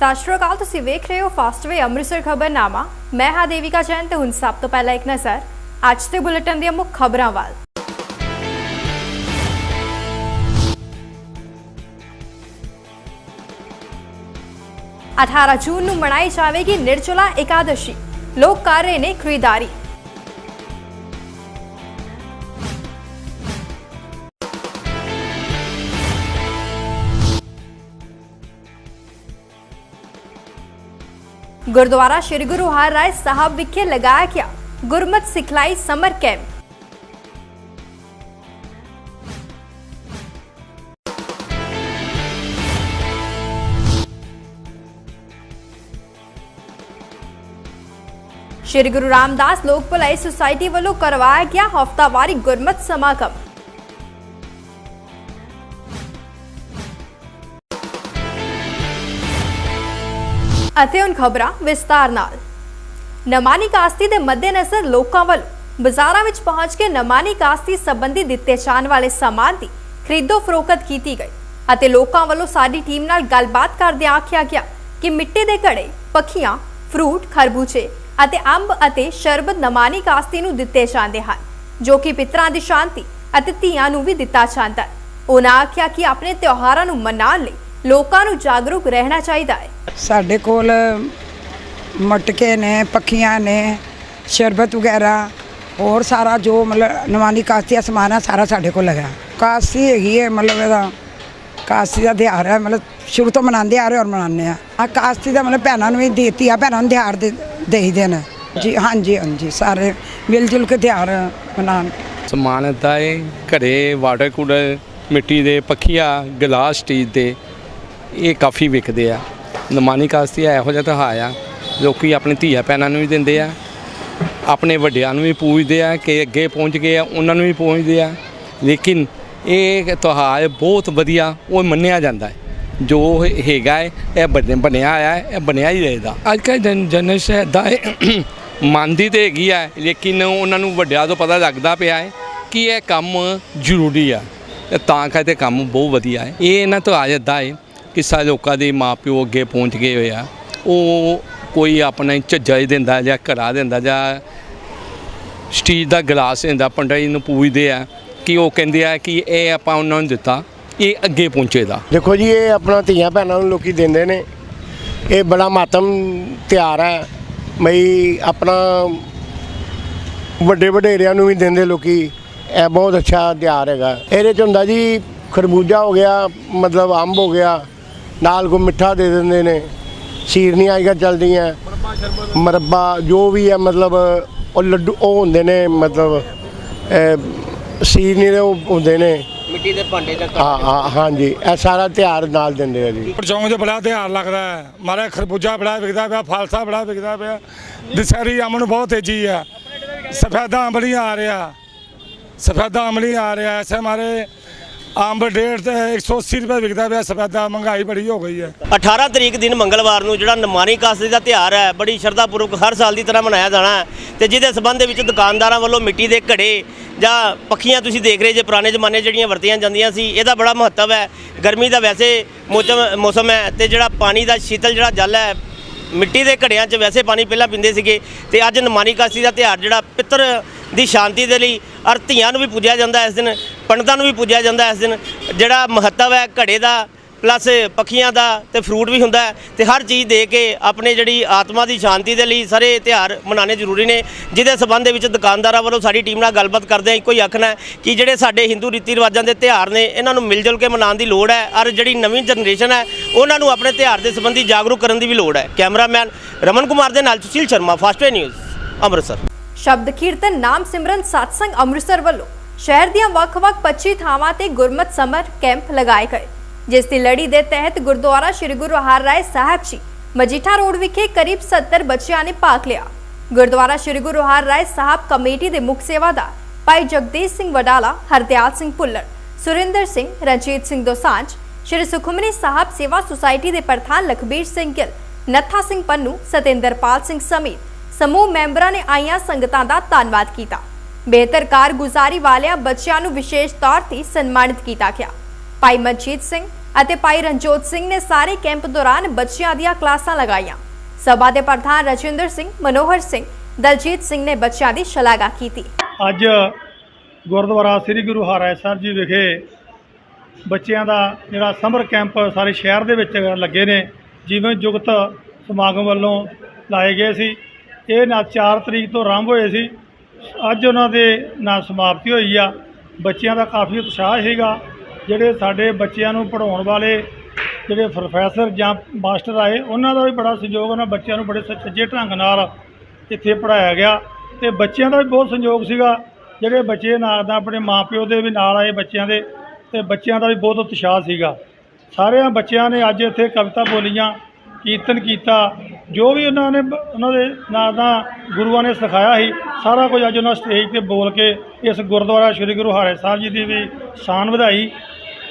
ਸਤਿ ਸ਼੍ਰੀ ਅਕਾਲ, ਤੁਸੀਂ ਵੇਖ ਰਹੇ ਹੋ ਫਾਸਟਵੇ ਅੰਮ੍ਰਿਤਸਰ ਖਬਰਨਾਮਾ ਮੈਂ ਹਾਂ ਦੇਵਿਕਾ ਜੈਨ ਤੇ ਹੁਣ ਸਭ ਤੋਂ ਪਹਿਲਾਂ ਇੱਕ ਨਜ਼ਰ, ਅੱਜ ਦੇ ਬੁਲੇਟਿਨ ਦੀਆਂ ਮੁੱਖ ਖਬਰਾਂ ਵੱਲ। ਅਠਾਰਾਂ ਜੂਨ ਨੂੰ ਮਨਾਈ ਜਾਵੇਗੀ ਨਿਰਜਲਾ ਇਕਾਦਸ਼ੀ। ਲੋਕ ਕਰ ਰਹੇ ਨੇ ਖਰੀਦਦਾਰੀ। ਗੁਰਦੁਆਰਾ ਸ੍ਰੀ ਗੁਰੂ ਹਰਿਰਾਏ ਸਾਹਿਬ ਵਿਖੇ ਲਗਾਇਆ ਗਿਆ ਗੁਰਮਤ ਸਿਖਲਾਈ summer camp Sri Guru Ramdas Lok Bhalai society ਵੱਲੋਂ ਕਰਵਾਇਆ ਗਿਆ ਹਫ਼ਤਾਵਾਰੀ ਗੁਰਮਤ ਸਮਾਗਮ ਅਤੇ ਹੁਣ ਖਬਰਾਂ ਵਿਸਤਾਰ ਨਾਲ। ਨਮਾਨੀ ਕਾਸਤੀ ਦੇ ਮੱਦੇਨਜ਼ਰ ਲੋਕਾਂ ਵੱਲੋਂ ਬਾਜ਼ਾਰਾਂ ਵਿੱਚ ਪਹੁੰਚ ਕੇ ਨਮਾਨੀ ਕਾਸਤੀ ਸੰਬੰਧੀ ਦਿੱਤੇ ਜਾਣ ਵਾਲੇ ਸਾਮਾਨ ਦੀ ਖਰੀਦੋ ਫਰੋਖਤ ਕੀਤੀ ਗਈ ਅਤੇ ਲੋਕਾਂ ਵੱਲੋਂ ਸਾਡੀ ਟੀਮ ਨਾਲ ਗੱਲਬਾਤ ਕਰਦਿਆਂ ਆਖਿਆ ਗਿਆ ਕਿ ਮਿੱਟੀ ਦੇ ਘੜੇ, ਪੱਖੀਆਂ, ਫਰੂਟ, ਖਰਬੂਜੇ ਅਤੇ ਅੰਬ ਅਤੇ ਸ਼ਰਬਤ ਨਮਾਨੀ ਕਾਸਤੀ ਨੂੰ ਦਿੱਤੇ ਜਾਂਦੇ ਹਨ, ਜੋ ਕਿ ਪਿਤਰਾਂ ਦੀ ਸ਼ਾਂਤੀ ਅਤੇ ਧੀਆਂ ਨੂੰ ਵੀ ਦਿੱਤਾ ਜਾਂਦਾ ਹੈ। ਉਹਨਾਂ ਆਖਿਆ ਕਿ ਆਪਣੇ ਤਿਉਹਾਰਾਂ ਨੂੰ ਮਨਾਉਣ ਲਈ ਲੋਕਾਂ ਨੂੰ ਜਾਗਰੂਕ ਰਹਿਣਾ ਚਾਹੀਦਾ ਹੈ। ਸਾਡੇ ਕੋਲ ਮਟਕੇ ਨੇ ਪੱਖੀਆਂ ਨੇ ਸ਼ਰਬਤ ਵਗੈਰਾ ਹੋਰ ਸਾਰਾ ਜੋ ਮਤਲਬ ਨਵਾਨੀ ਕਾਸਤੀ ਦਾ ਸਮਾਨ ਹੈ ਸਾਰਾ ਸਾਡੇ ਕੋਲ ਹੈਗਾ। ਕਾਸਤੀ ਹੈਗੀ ਹੈ ਮਤਲਬ ਇਹਦਾ ਕਾਸਤੀ ਦਾ ਤਿਉਹਾਰ ਹੈ ਮਤਲਬ ਸ਼ੁਰੂ ਤੋਂ ਮਨਾਉਂਦੇ ਆ ਰਹੇ ਔਰ ਮਨਾਉਂਦੇ ਆ। ਆ ਕਾਸਤੀ ਦਾ ਮਤਲਬ ਭੈਣਾਂ ਨੂੰ ਵੀ ਦੇਤੀ ਆ ਭੈਣਾਂ ਨੂੰ ਤਿਉਹਾਰ ਦੇ ਦੇਈਦੇ ਨੇ। ਜੀ ਹਾਂਜੀ ਹਾਂਜੀ ਸਾਰੇ ਮਿਲ ਜੁਲ ਕੇ ਤਿਉਹਾਰ ਮਨਾਉਣ। ਸਮਾਨ ਇੱਦਾਂ ਹੈ ਘੜੇ ਵਾਟਰ ਕੂਲਰ ਮਿੱਟੀ ਦੇ ਪੱਖੀਆਂ ਗਲਾਸ ਸਟੀਲ ਦੇ ਇਹ ਕਾਫੀ ਵਿਕਦੇ ਆ। ਨਮਾਨੀ ਕਾਸਤੀ ਇਹੋ ਜਿਹਾ ਤਿਉਹਾਰ ਆ, ਲੋਕੀ ਆਪਣੀ ਧੀਆ ਭੈਣਾਂ ਨੂੰ ਵੀ ਦਿੰਦੇ ਆ, ਆਪਣੇ ਵੱਡਿਆਂ ਨੂੰ ਵੀ ਪੂਜਦੇ ਆ, ਕਿ ਅੱਗੇ ਪਹੁੰਚ ਗਏ ਆ, ਉਹਨਾਂ ਨੂੰ ਵੀ ਪਹੁੰਚਦੇ ਆ। ਲੇਕਿਨ ਇਹ ਤਿਉਹਾਰ ਬਹੁਤ ਵਧੀਆ ਉਹ ਮੰਨਿਆ ਜਾਂਦਾ ਹੈ। ਜੋ ਹੈਗਾ ਹੈ, ਇਹ ਬਣ- ਬਣਿਆ ਆਇਆ ਹੈ, ਇਹ ਬਣਿਆ ਹੀ ਰਹੇਗਾ। ਅੱਜ ਕੱਲ੍ਹ ਜਨ ਜਨਰੇਸ਼ਨ ਇੱਦਾਂ ਹੈ ਮੰਨਦੀ ਤੇ ਹੈਗੀ ਆ, ਲੇਕਿਨ ਉਹਨਾਂ ਨੂੰ ਵੱਡਿਆਂ ਤੋਂ ਪਤਾ ਲੱਗਦਾ ਪਿਆ ਹੈ ਕਿ ਇਹ ਕੰਮ ਜ਼ਰੂਰੀ ਆ। ਤਾਂ ਕਰਕੇ ਕੰਮ ਬਹੁਤ ਵਧੀਆ ਹੈ। ਇਹ ਇਹਨਾਂ ਤੋਂ ਆ ਜਾਂਦਾ ਹੈ ਕਿ ਲੋਕਾਂ ਦੇ ਮਾਪਿਓ ਅੱਗੇ ਪਹੁੰਚ ਗਏ ਹੋਏ ਆ, ਉਹ ਕੋਈ ਆਪਣਾ ਝੱਜਾ ਹੀ ਦਿੰਦਾ ਜਾਂ ਘੜਾ ਦਿੰਦਾ ਜਾਂ ਸਟੀਲ ਦਾ ਗਲਾਸ ਦਿੰਦਾ, ਪੰਡਤ ਜੀ ਨੂੰ ਪੂਜਦੇ ਆ ਕਿ ਉਹ ਕਹਿੰਦੇ ਆ ਕਿ ਇਹ ਆਪਾਂ ਉਹਨਾਂ ਨੂੰ ਦਿੱਤਾ, ਇਹ ਅੱਗੇ ਪਹੁੰਚੇਗਾ ਦੇਖੋ ਜੀ, ਇਹ ਆਪਣਾ ਧੀਆਂ ਭੈਣਾਂ ਨੂੰ ਲੋਕੀ ਦਿੰਦੇ ਨੇ। ਇਹ ਬੜਾ ਮਾਤਮ ਤਿਉਹਾਰ ਹੈ। ਮਈ ਆਪਣਾ ਵੱਡੇ ਵਡੇਰਿਆਂ ਨੂੰ ਵੀ ਦਿੰਦੇ ਲੋਕੀ। ਇਹ ਬਹੁਤ ਅੱਛਾ ਤਿਉਹਾਰ ਹੈਗਾ। ਇਹਦੇ ਚ ਹੁੰਦਾ ਜੀ, ਖਰਬੂਜਾ ਹੋ ਗਿਆ, ਮਤਲਬ ਅੰਬ ਹੋ ਗਿਆ। ਨਾਲ ਕੋ ਮਿੱਠਾ ਦੇ ਦਿੰਦੇ ਨੇ। ਸ਼ੀਰਨੀਆਂ ਅੱਜ ਕੱਲ੍ਹ ਚੱਲਦੀਆਂ ਮਰੱਬਾ ਜੋ ਵੀ ਹੈ ਮਤਲਬ ਉਹ ਲੱਡੂ ਉਹ ਹੁੰਦੇ ਨੇ ਮਤਲਬ ਸ਼ੀਰਨੀ ਦੇ ਉਹ ਹੁੰਦੇ ਨੇ। ਮਿੱਟੀ ਦੇ ਭਾਂਡੇ ਦਾ ਹਾਂ ਹਾਂ ਹਾਂਜੀ ਇਹ ਸਾਰਾ ਤਿਉਹਾਰ ਨਾਲ ਦਿੰਦੇ ਆ ਜੀ। ਚੌਂਕ 'ਚ ਬੜਾ ਤਿਉਹਾਰ ਲੱਗਦਾ ਹੈ। ਮਾਰੇ ਖਰਬੂਜਾ ਬੜਾ ਵਿਕਦਾ ਪਿਆ ਫਲਸਾ ਬੜਾ ਵਿਕਦਾ ਪਿਆ। ਦਸਹਿਰੀ ਅੰਬ ਨੂੰ ਬਹੁਤ ਤੇਜ਼ੀ ਆ ਸਫੈਦਾ ਅੰਬ ਨਹੀਂ ਆ ਰਿਹਾ। ਸਫੈਦਾ ਅੰਬ ਨਹੀਂ ਆ ਰਿਹਾ। ਐਸੇ ਮਾਰੇ ਅੰਬ ਡੇਢ ਤੇ 180 ਰੁਪਏ ਵਿਕਦਾ ਪਿਆ, ਸਫੈਦਾ ਮਹਿੰਗਾਈ ਬੜੀ ਹੋ ਗਈ ਹੈ। 18 ਤਰੀਕ ਦਿਨ ਮੰਗਲਵਾਰ ਨੂੰ ਜਿਹੜਾ ਨਮਾਨੀ ਕਾਸਤੀ ਦਾ ਤਿਉਹਾਰ ਹੈ, ਬੜੀ ਸ਼ਰਧਾਪੂਰਵਕ ਹਰ ਸਾਲ ਦੀ ਤਰ੍ਹਾਂ ਮਨਾਇਆ ਜਾਣਾ ਹੈ ਤੇ ਜਿਹਦੇ ਸਬੰਧ ਵਿੱਚ ਦੁਕਾਨਦਾਰਾਂ ਵੱਲੋਂ ਮਿੱਟੀ ਦੇ ਘੜੇ ਜਾਂ ਪੱਖੀਆਂ ਤੁਸੀਂ ਦੇਖ ਰਹੇ ਜੇ, ਪੁਰਾਣੇ ਜ਼ਮਾਨੇ ਜਿਹੜੀਆਂ ਵਰਤੀਆਂ ਜਾਂਦੀਆਂ ਸੀ, ਇਹਦਾ ਬੜਾ ਮਹੱਤਵ ਹੈ। ਗਰਮੀ ਦਾ ਵੈਸੇ ਮੌਸਮ ਮੌਸਮ ਹੈ ਤੇ ਜਿਹੜਾ ਪਾਣੀ ਦਾ ਸ਼ੀਤਲ ਜਿਹੜਾ ਜਲ ਹੈ, ਮਿੱਟੀ ਦੇ ਘੜਿਆਂ 'ਚ ਵੈਸੇ ਪਾਣੀ ਪਹਿਲਾਂ ਪੀਂਦੇ ਸੀਗੇ ਤੇ ਅੱਜ ਨਮਾਨੀ ਕਾਸ਼ੀ ਦਾ ਤਿਉਹਾਰ ਜਿਹੜਾ ਪਿੱਤਰ ਦੀ ਸ਼ਾਂਤੀ ਦੇ ਲਈ ਅਰ ਧੀਆਂ ਨੂੰ ਵੀ ਪੂਜਿਆ ਜਾਂਦਾ ਇਸ ਦਿਨ। ਪੰਡਤਾਂ ਨੂੰ ਵੀ ਪੂਜਿਆ ਜਾਂਦਾ ਇਸ ਦਿਨ। ਜਿਹੜਾ ਮਹੱਤਵ ਹੈ ਘੜੇ ਦਾ ਪਲੱਸ ਪੱਖੀਆਂ ਦਾ ਤੇ ਫਰੂਟ ਵੀ ਹੁੰਦਾ ਹੈ। ਤੇ ਹਰ ਚੀਜ਼ ਦੇ ਕੇ ਆਪਣੇ ਜਿਹੜੀ ਆਤਮਾ ਦੀ ਸ਼ਾਂਤੀ ਦੇ ਲਈ ਸਾਰੇ ਤਿਉਹਾਰ ਮਨਾਉਣੇ ਜ਼ਰੂਰੀ ਨੇ। ਜਿਹਦੇ ਸਬੰਧ ਦੇ ਵਿੱਚ ਦੁਕਾਨਦਾਰਾਂ ਵੱਲੋਂ ਸਾਡੀ ਟੀਮ ਨਾਲ ਗੱਲਬਾਤ ਕਰਦੇ ਆ ਇੱਕੋ ਹੀ ਆਖਣਾ ਕਿ ਜਿਹੜੇ ਸਾਡੇ ਹਿੰਦੂ ਰੀਤੀ ਰਿਵਾਜਾਂ ਦੇ ਤਿਉਹਾਰ ਨੇ, ਇਹਨਾਂ ਨੂੰ ਮਿਲ ਜੁਲ ਕੇ ਮਨਾਉਣ ਦੀ ਲੋੜ ਹੈ। ਔਰ ਜਿਹੜੀ ਨਵੀਂ ਜਨਰੇਸ਼ਨ ਹੈ, ਉਹਨਾਂ ਨੂੰ ਆਪਣੇ ਤਿਉਹਾਰ ਦੇ ਸੰਬੰਧੀ ਜਾਗਰੂਕ ਕਰਨ ਦੀ ਵੀ ਲੋੜ ਹੈ। ਕੈਮਰਾਮੈਨ ਰਮਨ ਕੁਮਾਰ ਦੇ ਨਾਲ ਸੁਸ਼ੀਲ ਸ਼ਰਮਾ ਫਾਸਟਵੇ ਨਿਊਜ਼ ਅੰਮ੍ਰਿਤਸਰ। ਸ਼ਬਦ ਕੀਰਤਨ ਨਾਮ ਸਿਮਰਨ satsang ਅੰਮ੍ਰਿਤਸਰ ਵੱਲੋਂ। ਸ਼ਹਿਰ ਦੀਆਂ ਵੱਖ-ਵੱਖ 25 ਥਾਵਾਂ ਤੇ ਗੁਰਮਤ ਸਮਰ ਕੈਂਪ ਲਗਾਏ ਗਏ, ਜਿਸ ਦੀ ਲੜੀ ਦੇ ਤਹਿਤ ਗੁਰਦੁਆਰਾ ਸ੍ਰੀ ਗੁਰੂ ਹਰਿਰਾਏ ਸਾਹਿਬ ਜੀ, ਮਜੀਠਾ ਰੋਡ ਵਿਖੇ ਕਰੀਬ 70 ਬੱਚਿਆਂ ਨੇ ਭਾਗ ਲਿਆ। ਗੁਰਦੁਆਰਾ ਸ੍ਰੀ ਗੁਰੂ ਹਰਿਰਾਏ ਸਾਹਿਬ ਕਮੇਟੀ ਦੇ ਮੁੱਖ ਸੇਵਾਦਾਰ ਭਾਈ ਜਗਦੀਸ਼ ਸਿੰਘ ਵਡਾਲਾ, ਹਰਦਿਆਲ ਸਿੰਘ ਭੁੱਲਰ, ਸੁਰਿੰਦਰ ਸਿੰਘ, ਰਣਜੀਤ ਸਿੰਘ ਦੋਸਾਂਝ, ਸ਼੍ਰੀ ਸੁਖਮਨੀ ਸਾਹਿਬ ਸੇਵਾ ਸੁਸਾਇਟੀ ਦੇ ਪ੍ਰਧਾਨ ਲਖਬੀਰ ਸਿੰਘ ਗਿੱਲ, ਨੱਥਾ ਸਿੰਘ ਪੰਨੂ, ਸਤਿੰਦਰਪਾਲ ਸਿੰਘ ਸਮੇਤ ਸਮੂਹ ਮੈਂਬਰਾਂ ਨੇ ਆਈਆਂ ਸੰਗਤਾਂ ਦਾ ਧੰਨਵਾਦ ਕੀਤਾ। ਬਿਹਤਰ ਕਾਰਗੁਜ਼ਾਰੀ ਵਾਲਿਆਂ ਬੱਚਿਆਂ ਨੂੰ ਵਿਸ਼ੇਸ਼ ਤੌਰ ਤੇ ਸਨਮਾਨਿਤ ਕੀਤਾ ਗਿਆ। ਭਾਈ ਮਨਜੀਤ ਸਿੰਘ ਅਤੇ ਭਾਈ ਰਣਜੋਤ ਸਿੰਘ ਨੇ ਸਾਰੇ ਕੈਂਪ ਦੌਰਾਨ ਬੱਚਿਆਂ ਦੀਆਂ ਕਲਾਸਾਂ ਲਗਾਈਆਂ। ਸਭਾ ਦੇ ਪ੍ਰਧਾਨ ਰਜਿੰਦਰ ਸਿੰਘ, ਮਨੋਹਰ ਸਿੰਘ, ਦਲਜੀਤ ਸਿੰਘ ਨੇ ਬੱਚਿਆਂ ਦੀ ਸ਼ਲਾਘਾ ਕੀਤੀ। ਅੱਜ ਗੁਰਦੁਆਰਾ ਸ੍ਰੀ ਗੁਰੂ ਹਰਿਰਾਏ ਸਾਹਿਬ ਜੀ ਵਿਖੇ ਬੱਚਿਆਂ ਦਾ ਜਿਹੜਾ ਸਮਰ ਕੈਂਪ ਸਾਰੇ ਸ਼ਹਿਰ ਦੇ ਵਿੱਚ ਲੱਗੇ ਨੇ ਜੀਵਨ ਜੁਗਤ ਸਮਾਗਮ ਵੱਲੋਂ ਲਾਏ ਗਏ ਸੀ। ਇਹ ਨਾ 4 ਤਰੀਕ ਤੋਂ ਆਰੰਭ ਹੋਏ ਸੀ। ਅੱਜ ਉਹਨਾਂ ਦੇ ਨਾਲ ਸਮਾਪਤੀ ਹੋਈ ਆ। ਬੱਚਿਆਂ ਦਾ ਕਾਫੀ ਉਤਸ਼ਾਹ ਸੀਗਾ। ਜਿਹੜੇ ਸਾਡੇ ਬੱਚਿਆਂ ਨੂੰ ਪੜ੍ਹਾਉਣ ਵਾਲੇ ਜਿਹੜੇ ਪ੍ਰੋਫੈਸਰ ਜਾਂ ਮਾਸਟਰ ਆਏ, ਉਹਨਾਂ ਦਾ ਵੀ ਬੜਾ ਸਹਿਯੋਗ, ਉਹਨਾਂ ਬੱਚਿਆਂ ਨੂੰ ਬੜੇ ਸੁਚੱਜੇ ਢੰਗ ਨਾਲ ਇੱਥੇ ਪੜਾਇਆ ਗਿਆ। ਤੇ ਬੱਚਿਆਂ ਦਾ ਵੀ ਬਹੁਤ ਸੰਯੋਗ ਸੀਗਾ। ਜਿਹੜੇ ਬੱਚੇ ਨਾਲ ਦਾ ਆਪਣੇ ਮਾਪਿਓ ਦੇ ਵੀ ਨਾਲ ਆਏ ਬੱਚਿਆਂ ਦੇ, ਤੇ ਬੱਚਿਆਂ ਦਾ ਵੀ ਬਹੁਤ ਉਤਸ਼ਾਹ ਸੀਗਾ। ਸਾਰਿਆਂ ਬੱਚਿਆਂ ਨੇ ਅੱਜ ਇੱਥੇ ਕਵਿਤਾ ਬੋਲੀਆਂ, ਕੀਰਤਨ ਕੀਤਾ ਜੋ ਵੀ ਉਹਨਾਂ ਨੇ ਬ- ਉਹਨਾਂ ਦੇ ਨਾਲ ਦਾ ਗੁਰੂਆਂ ਨੇ ਸਿਖਾਇਆ ਸੀ, ਸਾਰਾ ਕੁਝ ਅੱਜ ਉਹਨਾਂ ਸਟੇਜ ਤੇ ਬੋਲ ਕੇ ਇਸ ਗੁਰਦੁਆਰਾ ਸ੍ਰੀ ਗੁਰੂ ਹਰਿ ਸਾਹਿਬ ਜੀ ਦੀ ਵੀ ਸ਼ਾਨ ਵਧਾਈ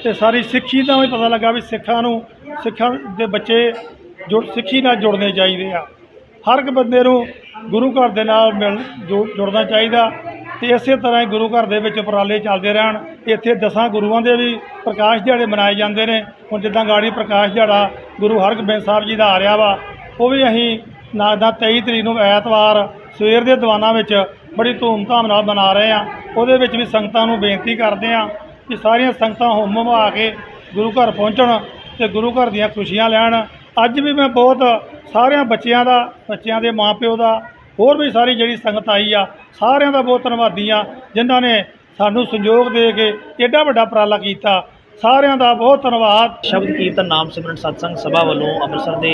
ਤੇ ਸਾਰੀ ਸਿੱਖੀ ਦਾ ਵੀ ਪਤਾ ਲੱਗਾ ਵੀ ਸਿੱਖਾਂ ਨੂੰ ਸਿੱਖਾਂ ਦੇ ਬੱਚੇ ਜੁੜ ਸਿੱਖੀ ਨਾਲ ਜੁੜਨੇ ਚਾਹੀਦੇ ਆ। ਹਰ ਇੱਕ ਬੰਦੇ ਨੂੰ ਗੁਰੂ ਘਰ ਦੇ ਨਾਲ ਮਿਲ ਜੁ- ਜੁੜਨਾ ਚਾਹੀਦਾ ਤੇ ਇਸੇ ਤਰ੍ਹਾਂ ਹੀ ਗੁਰੂ ਘਰ ਦੇ ਵਿੱਚ ਉਪਰਾਲੇ ਚੱਲਦੇ ਰਹਿਣ। ਇੱਥੇ ਦਸਾਂ ਗੁਰੂਆਂ ਦੇ ਵੀ ਪ੍ਰਕਾਸ਼ ਦਿਹਾੜੇ ਮਨਾਏ ਜਾਂਦੇ ਨੇ। ਹੁਣ ਜਿੱਦਾਂ ਗਾੜੀ ਪ੍ਰਕਾਸ਼ ਦਿਹਾੜਾ ਗੁਰੂ ਹਰਗੋਬਿੰਦ ਸਾਹਿਬ ਜੀ ਦਾ ਆ ਰਿਹਾ ਵਾ ਉਹ ਵੀ ਅਸੀਂ ਨਾ ਦਾ 23 ਤਰੀਕ ਨੂੰ ਐਤਵਾਰ ਸਵੇਰ ਦੇ ਦੀਵਾਨਾਂ ਵਿੱਚ ਬੜੀ ਧੂਮਧਾਮ ਨਾਲ ਮਨਾ ਰਹੇ ਆ ਉਹਦੇ ਵਿੱਚ ਵੀ ਸੰਗਤਾਂ ਨੂੰ ਬੇਨਤੀ ਕਰਦੇ ਆ ਕਿ ਸਾਰੀਆਂ ਸੰਗਤਾਂ ਹੁਮ ਹੁਮਾ ਕੇ ਗੁਰੂ ਘਰ ਪਹੁੰਚਣ ਤੇ ਗੁਰੂ ਘਰ ਦੀਆਂ ਖੁਸ਼ੀਆਂ ਲੈਣ। ਅੱਜ ਵੀ ਮੈਂ ਬਹੁਤ ਸਾਰਿਆਂ ਬੱਚਿਆਂ ਦਾ, ਬੱਚਿਆਂ ਦੇ ਮਾਪਿਓ ਦਾ, ਹੋਰ ਵੀ ਸਾਰੀ ਜਿਹੜੀ ਸੰਗਤ ਆਈ ਆ, ਸਾਰਿਆਂ ਦਾ ਬਹੁਤ ਧੰਨਵਾਦੀ ਆ ਜਿਨ੍ਹਾਂ ਨੇ ਸਾਨੂੰ ਸੰਯੋਗ ਦੇ ਕੇ ਐਡਾ ਵੱਡਾ ਉਪਰਾਲਾ ਕੀਤਾ। ਸਾਰਿਆਂ ਦਾ ਬਹੁਤ ਧੰਨਵਾਦ। ਸ਼ਬਦ ਕੀਰਤਨ ਨਾਮ ਸਿਮਰਨ ਸਤਸੰਗ ਸਭਾ ਵੱਲੋਂ ਅੰਮ੍ਰਿਤਸਰ ਦੇ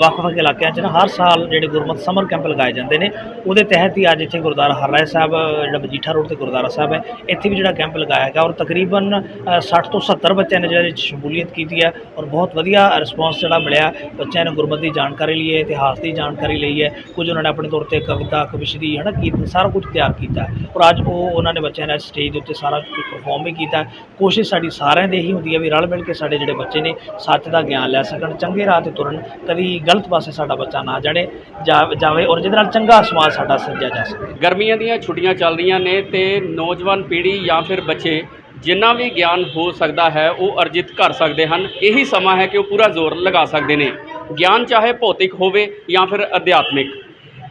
ਵੱਖ-ਵੱਖ ਇਲਾਕਿਆਂ 'ਚ ਨਾ ਹਰ ਸਾਲ ਜਿਹੜੇ ਗੁਰਮਤਿ ਸਮਰ ਕੈਂਪ ਲਗਾਏ ਜਾਂਦੇ ਨੇ। ਉਹਦੇ ਤਹਿਤ ਹੀ ਅੱਜ ਇੱਥੇ ਗੁਰਦੁਆਰਾ ਹਰਰਾਏ ਸਾਹਿਬ ਜਿਹੜਾ ਮਜੀਠਾ ਰੋਡ ਤੇ ਗੁਰਦੁਆਰਾ ਸਾਹਿਬ ਹੈ ਇੱਥੇ ਵੀ ਜਿਹੜਾ ਕੈਂਪ ਲਗਾਇਆ ਗਿਆ ਔਰ ਤਕਰੀਬਨ ਅ, 60 ਤੋਂ 70 ਬੱਚਿਆਂ ਨੇ ਜਿਹੜੇ ਸ਼ਮੂਲੀਅਤ ਕੀਤੀ ਹੈ ਔਰ ਬਹੁਤ ਵਧੀਆ ਰਿਸਪੌਂਸ ਜਿਹੜਾ ਮਿਲਿਆ। ਬੱਚਿਆਂ ਨੇ ਗੁਰਮਤ ਦੀ ਜਾਣਕਾਰੀ ਲਈ ਹੈ ਇਤਿਹਾਸ ਦੀ ਜਾਣਕਾਰੀ ਲਈ ਹੈ। ਕੁਝ ਉਹਨਾਂ ਨੇ ਆਪਣੇ ਤੌਰ ਤੇ ਕਵਿਤਾ ਕਵਿਸ਼ਰੀ ਹੈ ਨਾ ਕੀਰਤਨ ਸਾਰਾ ਕੁਝ ਤਿਆਰ ਕੀਤਾ। ਔਰ ਅੱਜ ਉਹ ਉਹਨਾਂ ਨੇ ਬੱਚਿਆਂ ਨੇ ਸਟੇਜ ਦੇ ਉੱਤੇ ਸਾਰਾ ਕੁਝ ਪਰਫਾਰਮ ਵੀ ਕੀਤਾ। ਕੋਸ਼ਿਸ਼ ਸਾਡੀ ਸਾਰਿਆਂ ਦੀ ਇਹੀ ਹੁੰਦੀ ਹੈ ਵੀ ਰਲ ਮਿਲ ਕੇ ਸਾਡੇ ਜਿਹੜੇ ਬੱਚੇ ਨੇ ਸੱਚ ਦਾ ਗਿਆਨ ਲੈ ਸਕਣ, ਚੰਗੇ ਰਾਹ ਤੇ ਤੁਰਨ, ਕਦੀ ਗਲਤ ਪਾਸੇ ਸਾਡਾ ਬੱਚਾ ਨਾ ਜਾਣੇ, ਜਾ- ਜਾਵੇ ਔਰ ਜਿਹਦੇ ਨਾਲ ਚੰਗਾ ਸਮਾਜ ਸਾਡਾ ਸਿਰਜਿਆ ਜਾ ਸਕੇ। ਗਰਮੀਆਂ ਦੀਆਂ ਛੁੱਟੀਆਂ ਚੱਲ ਰਹੀਆਂ ਨੇ ਤੇ ਨੌਜਵਾਨ ਪੀੜ੍ਹੀ ਜਾਂ ਫਿਰ ਬੱਚੇ ਜਿੰਨਾ ਵੀ ਗਿਆਨ ਹੋ ਸਕਦਾ ਹੈ ਉਹ ਅਰਜਿਤ ਕਰ ਸਕਦੇ ਹਨ। ਇਹੀ ਸਮਾਂ ਹੈ ਕਿ ਉਹ ਪੂਰਾ ਜ਼ੋਰ ਲਗਾ ਸਕਦੇ ਨੇ। ਗਿਆਨ ਚਾਹੇ ਭੌਤਿਕ ਹੋਵੇ ਜਾਂ ਫਿਰ ਅਧਿਆਤਮਿਕ।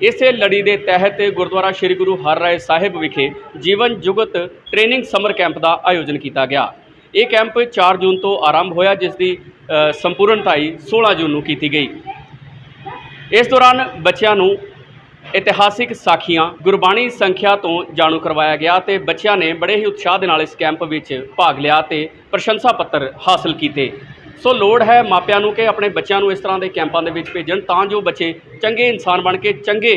ਇਸੇ ਲੜੀ ਦੇ ਤਹਿਤ ਗੁਰਦੁਆਰਾ ਸ੍ਰੀ ਗੁਰੂ ਹਰਰਾਏ ਸਾਹਿਬ ਵਿਖੇ ਜੀਵਨ ਜੁਗਤ ਟ੍ਰੇਨਿੰਗ ਸਮਰ ਕੈਂਪ ਦਾ ਆਯੋਜਨ ਕੀਤਾ ਗਿਆ। ਇਹ ਕੈਂਪ 4 ਜੂਨ ਤੋਂ ਆਰੰਭ ਹੋਇਆ, ਜਿਸ ਦੀ ਸੰਪੂਰਨਤਾਈ 16 ਜੂਨ ਨੂੰ ਕੀਤੀ ਗਈ। ਇਸ ਦੌਰਾਨ ਬੱਚਿਆਂ ਨੂੰ ਇਤਿਹਾਸਿਕ ਸਾਖੀਆਂ, ਗੁਰਬਾਣੀ ਸੰਖਿਆ ਤੋਂ ਜਾਣੂ ਕਰਵਾਇਆ ਗਿਆ ਤੇ ਬੱਚਿਆਂ ਨੇ ਬੜੇ ਹੀ ਉਤਸ਼ਾਹ ਦੇ ਨਾਲ ਇਸ ਕੈਂਪ ਵਿੱਚ ਭਾਗ ਲਿਆ ਤੇ ਪ੍ਰਸ਼ੰਸਾ ਪੱਤਰ ਹਾਸਲ ਕੀਤੇ। ਸੋ ਲੋੜ ਹੈ ਮਾਪਿਆਂ ਨੂੰ ਕਿ ਆਪਣੇ ਬੱਚਿਆਂ ਨੂੰ ਇਸ ਤਰ੍ਹਾਂ ਦੇ ਕੈਂਪਾਂ ਦੇ ਵਿੱਚ ਭੇਜਣ, ਤਾਂ ਜੋ ਬੱਚੇ ਚੰਗੇ ਇਨਸਾਨ ਬਣ ਕੇ ਚੰਗੇ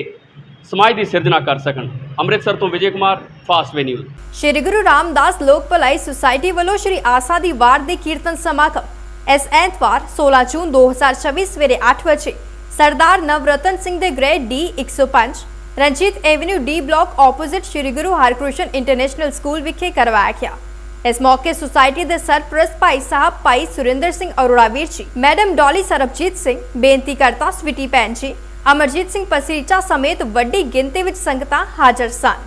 ਸਮਾਜ ਦੀ ਸਿਰਜਣਾ ਕਰ ਸਕਣ। ਅੰਮ੍ਰਿਤਸਰ ਤੋਂ Vijay Kumar Fastway news. Shri Guru Ramdas Lok Bhalai society ਵੱਲੋਂ ਸ਼੍ਰੀ ਆਸਾ ਦੀ ਵਾਰ ਦੇ ਕੀਰਤਨ ਸਮਾਗਮ ਇਸ ਐਤਵਾਰ 16 ਜੂਨ 2026 ਸਵੇਰੇ 8 ਵਜੇ ਸਰਦਾਰ ਨਵਰਤਨ ਸਿੰਘ ਦੇ grade D 105 Ranjit avenue D block opposite Shri Guru Harkrishan international school ਵਿਖੇ ਕਰਵਾਇਆ ਗਿਆ। ਇਸ ਮੌਕੇ ਸੁਸਾਇਟੀ ਦੇ ਸਰਪ੍ਰਸਤ ਭਾਈ ਸਾਹਿਬ, ਭਾਈ ਸੁਰਿੰਦਰ ਸਿੰਘ ਅਰੋੜਾ ਵੀਰ ਜੀ, ਮੈਡਮ ਡੋਲੀ ਸਰਬਜੀਤ ਸਿੰਘ, ਬੇਨਤੀ ਕਰਤਾ ਸਵੀਟੀ ਭੈਣ ਜੀ ਅਮਰਜੀਤ ਸਿੰਘ ਪਸੀਚਾ ਸਮੇਤ ਵੱਡੀ ਗਿਣਤੀ ਵਿੱਚ ਸੰਗਤਾਂ ਹਾਜ਼ਰ ਸਨ।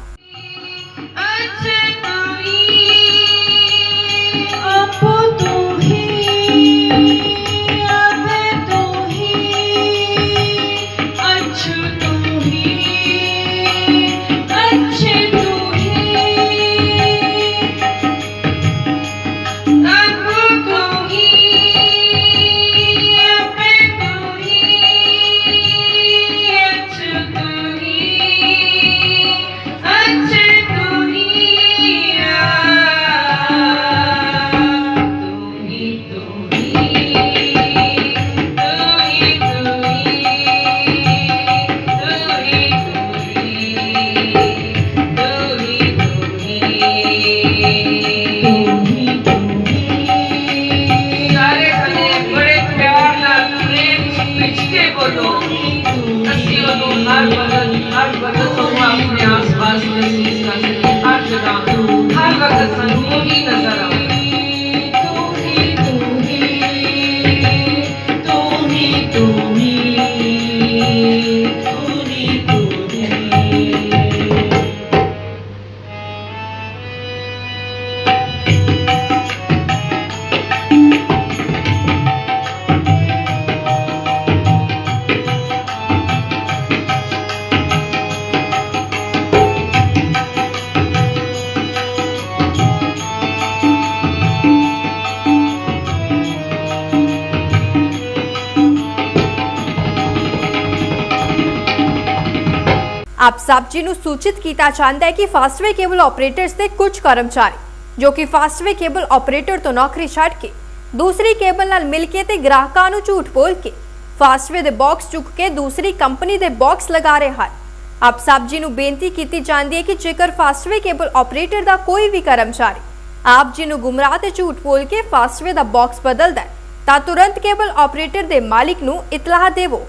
ਆਪ ਜੀ ਨੂੰ ਸੂਚਿਤ ਕੀਤਾ ਜਾਂਦਾ ਹੈ ਕਿ ਫਾਸਟਵੇ ਕੇਬਲ ਆਪਰੇਟਰਸ ਦੇ ਕੁਝ ਕਰਮਚਾਰੀ, ਜੋ ਕਿ ਫਾਸਟਵੇ ਕੇਬਲ ਆਪਰੇਟਰ ਤੋਂ ਨੌਕਰੀ ਛੱਡ ਕੇ ਦੂਸਰੀ ਕੇਬਲ ਨਾਲ ਮਿਲ ਕੇ ਤੇ ਗ੍ਰਾਹਕਾਂ ਨੂੰ ਝੂਠ ਬੋਲ ਕੇ ਫਾਸਟਵੇ ਦੇ ਬਾਕਸ ਚੁੱਕ ਕੇ ਦੂਸਰੀ ਕੰਪਨੀ ਦੇ ਬਾਕਸ ਲਗਾ ਰਹੇ ਹਨ। ਆਪ ਸਭ ਜੀ ਨੂੰ ਬੇਨਤੀ ਕੀਤੀ ਜਾਂਦੀ ਹੈ ਕਿ ਜੇਕਰ ਫਾਸਟਵੇ ਕੇਬਲ ਆਪਰੇਟਰ ਦਾ ਕੋਈ ਵੀ ਕਰਮਚਾਰੀ ਆਪ ਜੀ ਨੂੰ ਗੁੰਮਰਾਹ ਤੇ ਝੂਠ ਬੋਲ ਕੇ ਫਾਸਟਵੇ ਦਾ ਬਾਕਸ ਬਦਲਦਾ ਹੈ, ਤਾਂ ਤੁਰੰਤ ਕੇਬਲ ਆਪਰੇਟਰ ਦੇ ਮਾਲਿਕ ਨੂੰ ਇਤਲਾਹ ਦੇਵੋ।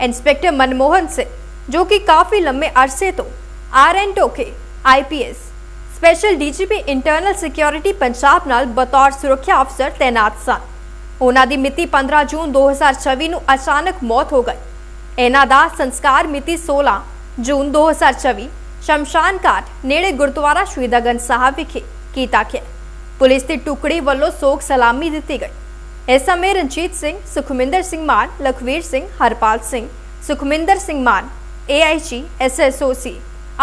ਇੰਸਪੈਕਟਰ ਮਨਮੋਹਨ ਸਿੰਘ ਜੋ ਕਿ ਕਾਫੀ ਲੰਮੇ ਅਰਸੇ ਤੋਂ R N Dhoke IPS special DGP internal security Punjab ਨਾਲ ਬਤੌਰ ਸੁਰੱਖਿਆ ਅਫਸਰ ਤੈਨਾਤ ਸਨ। ਉਹਨਾਂ ਦੀ ਮਿਤੀ 15 ਜੂਨ 2024 ਨੂੰ ਅਚਾਨਕ ਮੌਤ ਹੋ ਗਈ। ਇਹਨਾਂ ਦਾ ਸੰਸਕਾਰ ਮਿਤੀ 16 ਜੂਨ 2024 ਸ਼ਮਸ਼ਾਨ ਘਾਟ ਨੇੜੇ ਗੁਰਦੁਆਰਾ ਸ਼ਹੀਦਾਗੰਜ ਸਾਹਿਬ ਵਿਖੇ ਕੀਤਾ ਗਿਆ। ਪੁਲਿਸ ਦੀ ਟੁਕੜੀ ਵੱਲੋਂ ਸੋਗ ਸਲਾਮੀ ਦਿੱਤੀ ਗਈ। ਇਸ ਸਮੇਂ Ranjit Singh, Sukhminder Singh Mann, Lakhvir Singh, Harpal Singh, Sukhminder Singh Mann AIG SSOC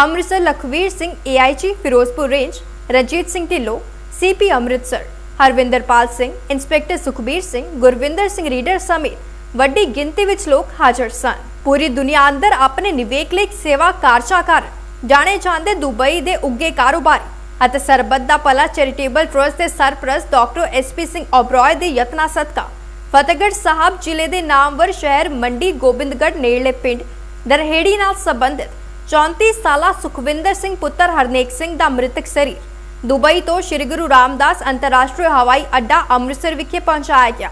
Amritsar Lakhvir Singh AIG Firozpur range Ranjit Singh Dhillon CP Amritsar Harvinderpal Singh inspector Sukhbir Singh Gurvinder Singh reader ਸਮੇਤ ਵੱਡੀ ਗਿਣਤੀ ਵਿੱਚ ਲੋਕ ਹਾਜ਼ਰ ਸਨ। ਪੂਰੀ ਦੁਨੀਆ ਅੰਦਰ ਆਪਣੇ ਨਿਵੇਕ ਸੇਵਾ ਕਾਰਜਾਂ ਕਰ, ਜਾਣੇ ਜਾਂਦੇ ਦੁਬਈ ਦੇ ਉੱਗੇ ਕਾਰੋਬਾਰੀ ਅਤੇ ਸਰਬੱਤ ਦਾ ਭਲਾ ਚੈਰੀਟੇਬਲ ਟਰਸਟ ਦੇ ਸਰਪ੍ਰਸਤ ਡਾਕਟਰ ਐਸਪੀ ਸਿੰਘ ਓਬਰਾਏ ਦੇ ਯਤਨਾਂ ਸਦਕਾ। ਫਤਿਹਗੜ੍ਹ ਸਾਹਿਬ ਜ਼ਿਲ੍ਹੇ ਦੇ ਨਾਮਵਰ ਸ਼ਹਿਰ ਮੰਡੀ ਗੋਬਿੰਦਗੜ੍ਹ ਨੇੜਲੇ ਪਿੰਡ ਦਰਹੇੜੀ ਨਾਲ ਸੰਬੰਧਿਤ 34 ਸਾਲਾ ਸੁਖਵਿੰਦਰ ਸਿੰਘ ਪੁੱਤਰ ਹਰਨੇਕ ਸਿੰਘ ਦਾ ਮ੍ਰਿਤਕ ਸਰੀਰ ਦੁਬਈ ਤੋਂ ਸ੍ਰੀ ਗੁਰੂ ਰਾਮਦਾਸ ਅੰਤਰਰਾਸ਼ਟਰੀ ਹਵਾਈ ਅੱਡਾ ਅੰਮ੍ਰਿਤਸਰ ਵਿਖੇ ਪਹੁੰਚਾਇਆ ਗਿਆ।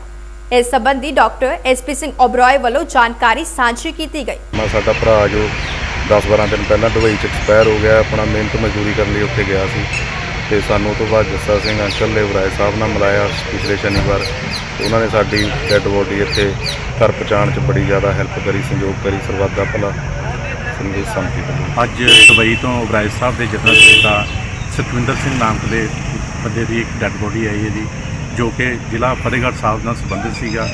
ਇਸ ਸੰਬੰਧੀ ਡਾਕਟਰ ਐਸਪੀ ਸਿੰਘ ਓਬਰਾਏ ਵੱਲੋਂ ਜਾਣਕਾਰੀ ਸਾਂਝੀ ਕੀਤੀ ਗਈ। ਮੈਂ ਸਾਡਾ ਭਰਾ ਜੋ 10-12 ਦਿਨ ਪਹਿਲਾਂ ਦੁਬਈ ਚ ਐਕਸਪਾਇਰ ਹੋ ਗਿਆ, ਆਪਣਾ ਮਿਹਨਤ ਮਜ਼ਦੂਰੀ ਕਰਨ ਲਈ ਉੱਥੇ ਗਿਆ ਸੀ। ਤੇ ਸਾਨੂੰ ਉਹ ਤੋਂ ਬਾਅਦ ਜੱਸਾ ਸਿੰਘ ਅੰਕਲ ਨੇ ਵਰਾਏ ਸਾਹਿਬ ਨਾਲ ਮਿਲਾਇਆ ਪਿਛਲੇ ਸ਼ਨੀਵਾਰ। ਉਹਨਾਂ ਨੇ ਸਾਡੀ ਡੈੱਡ ਬੋਡੀ ਇੱਥੇ ਘਰ ਪਹੁੰਚਾਉਣ ਚ ਬੜੀ ਜ਼ਿਆਦਾ ਹੈਲਪ ਕਰੀ, ਸੰਯੋਗ ਕਰੀ ਸਰਬੱਤ ਦਾ ਭਲਾ ਸੰਗੀਤ ਸੰਤੀ ਵੱਲੋਂ ਅੱਜ ਦੁਬਈ ਤੋਂ ਬਰਾਜ ਸਾਹਿਬ ਦੇ ਜਨਰਲ ਸੇਤਾ ਸਤਵਿੰਦਰ ਸਿੰਘ ਨਾਮਕ ਦੇ ਬੰਦੇ ਦੀ ਇੱਕ ਡੈੱਡ ਬੋਡੀ ਆਈ ਹੈ ਜੀ, ਜੋ ਕਿ ਜ਼ਿਲ੍ਹਾ ਫਤਿਹਗੜ੍ਹ ਸਾਹਿਬ ਨਾਲ ਸੰਬੰਧਿਤ ਸੀਗਾ।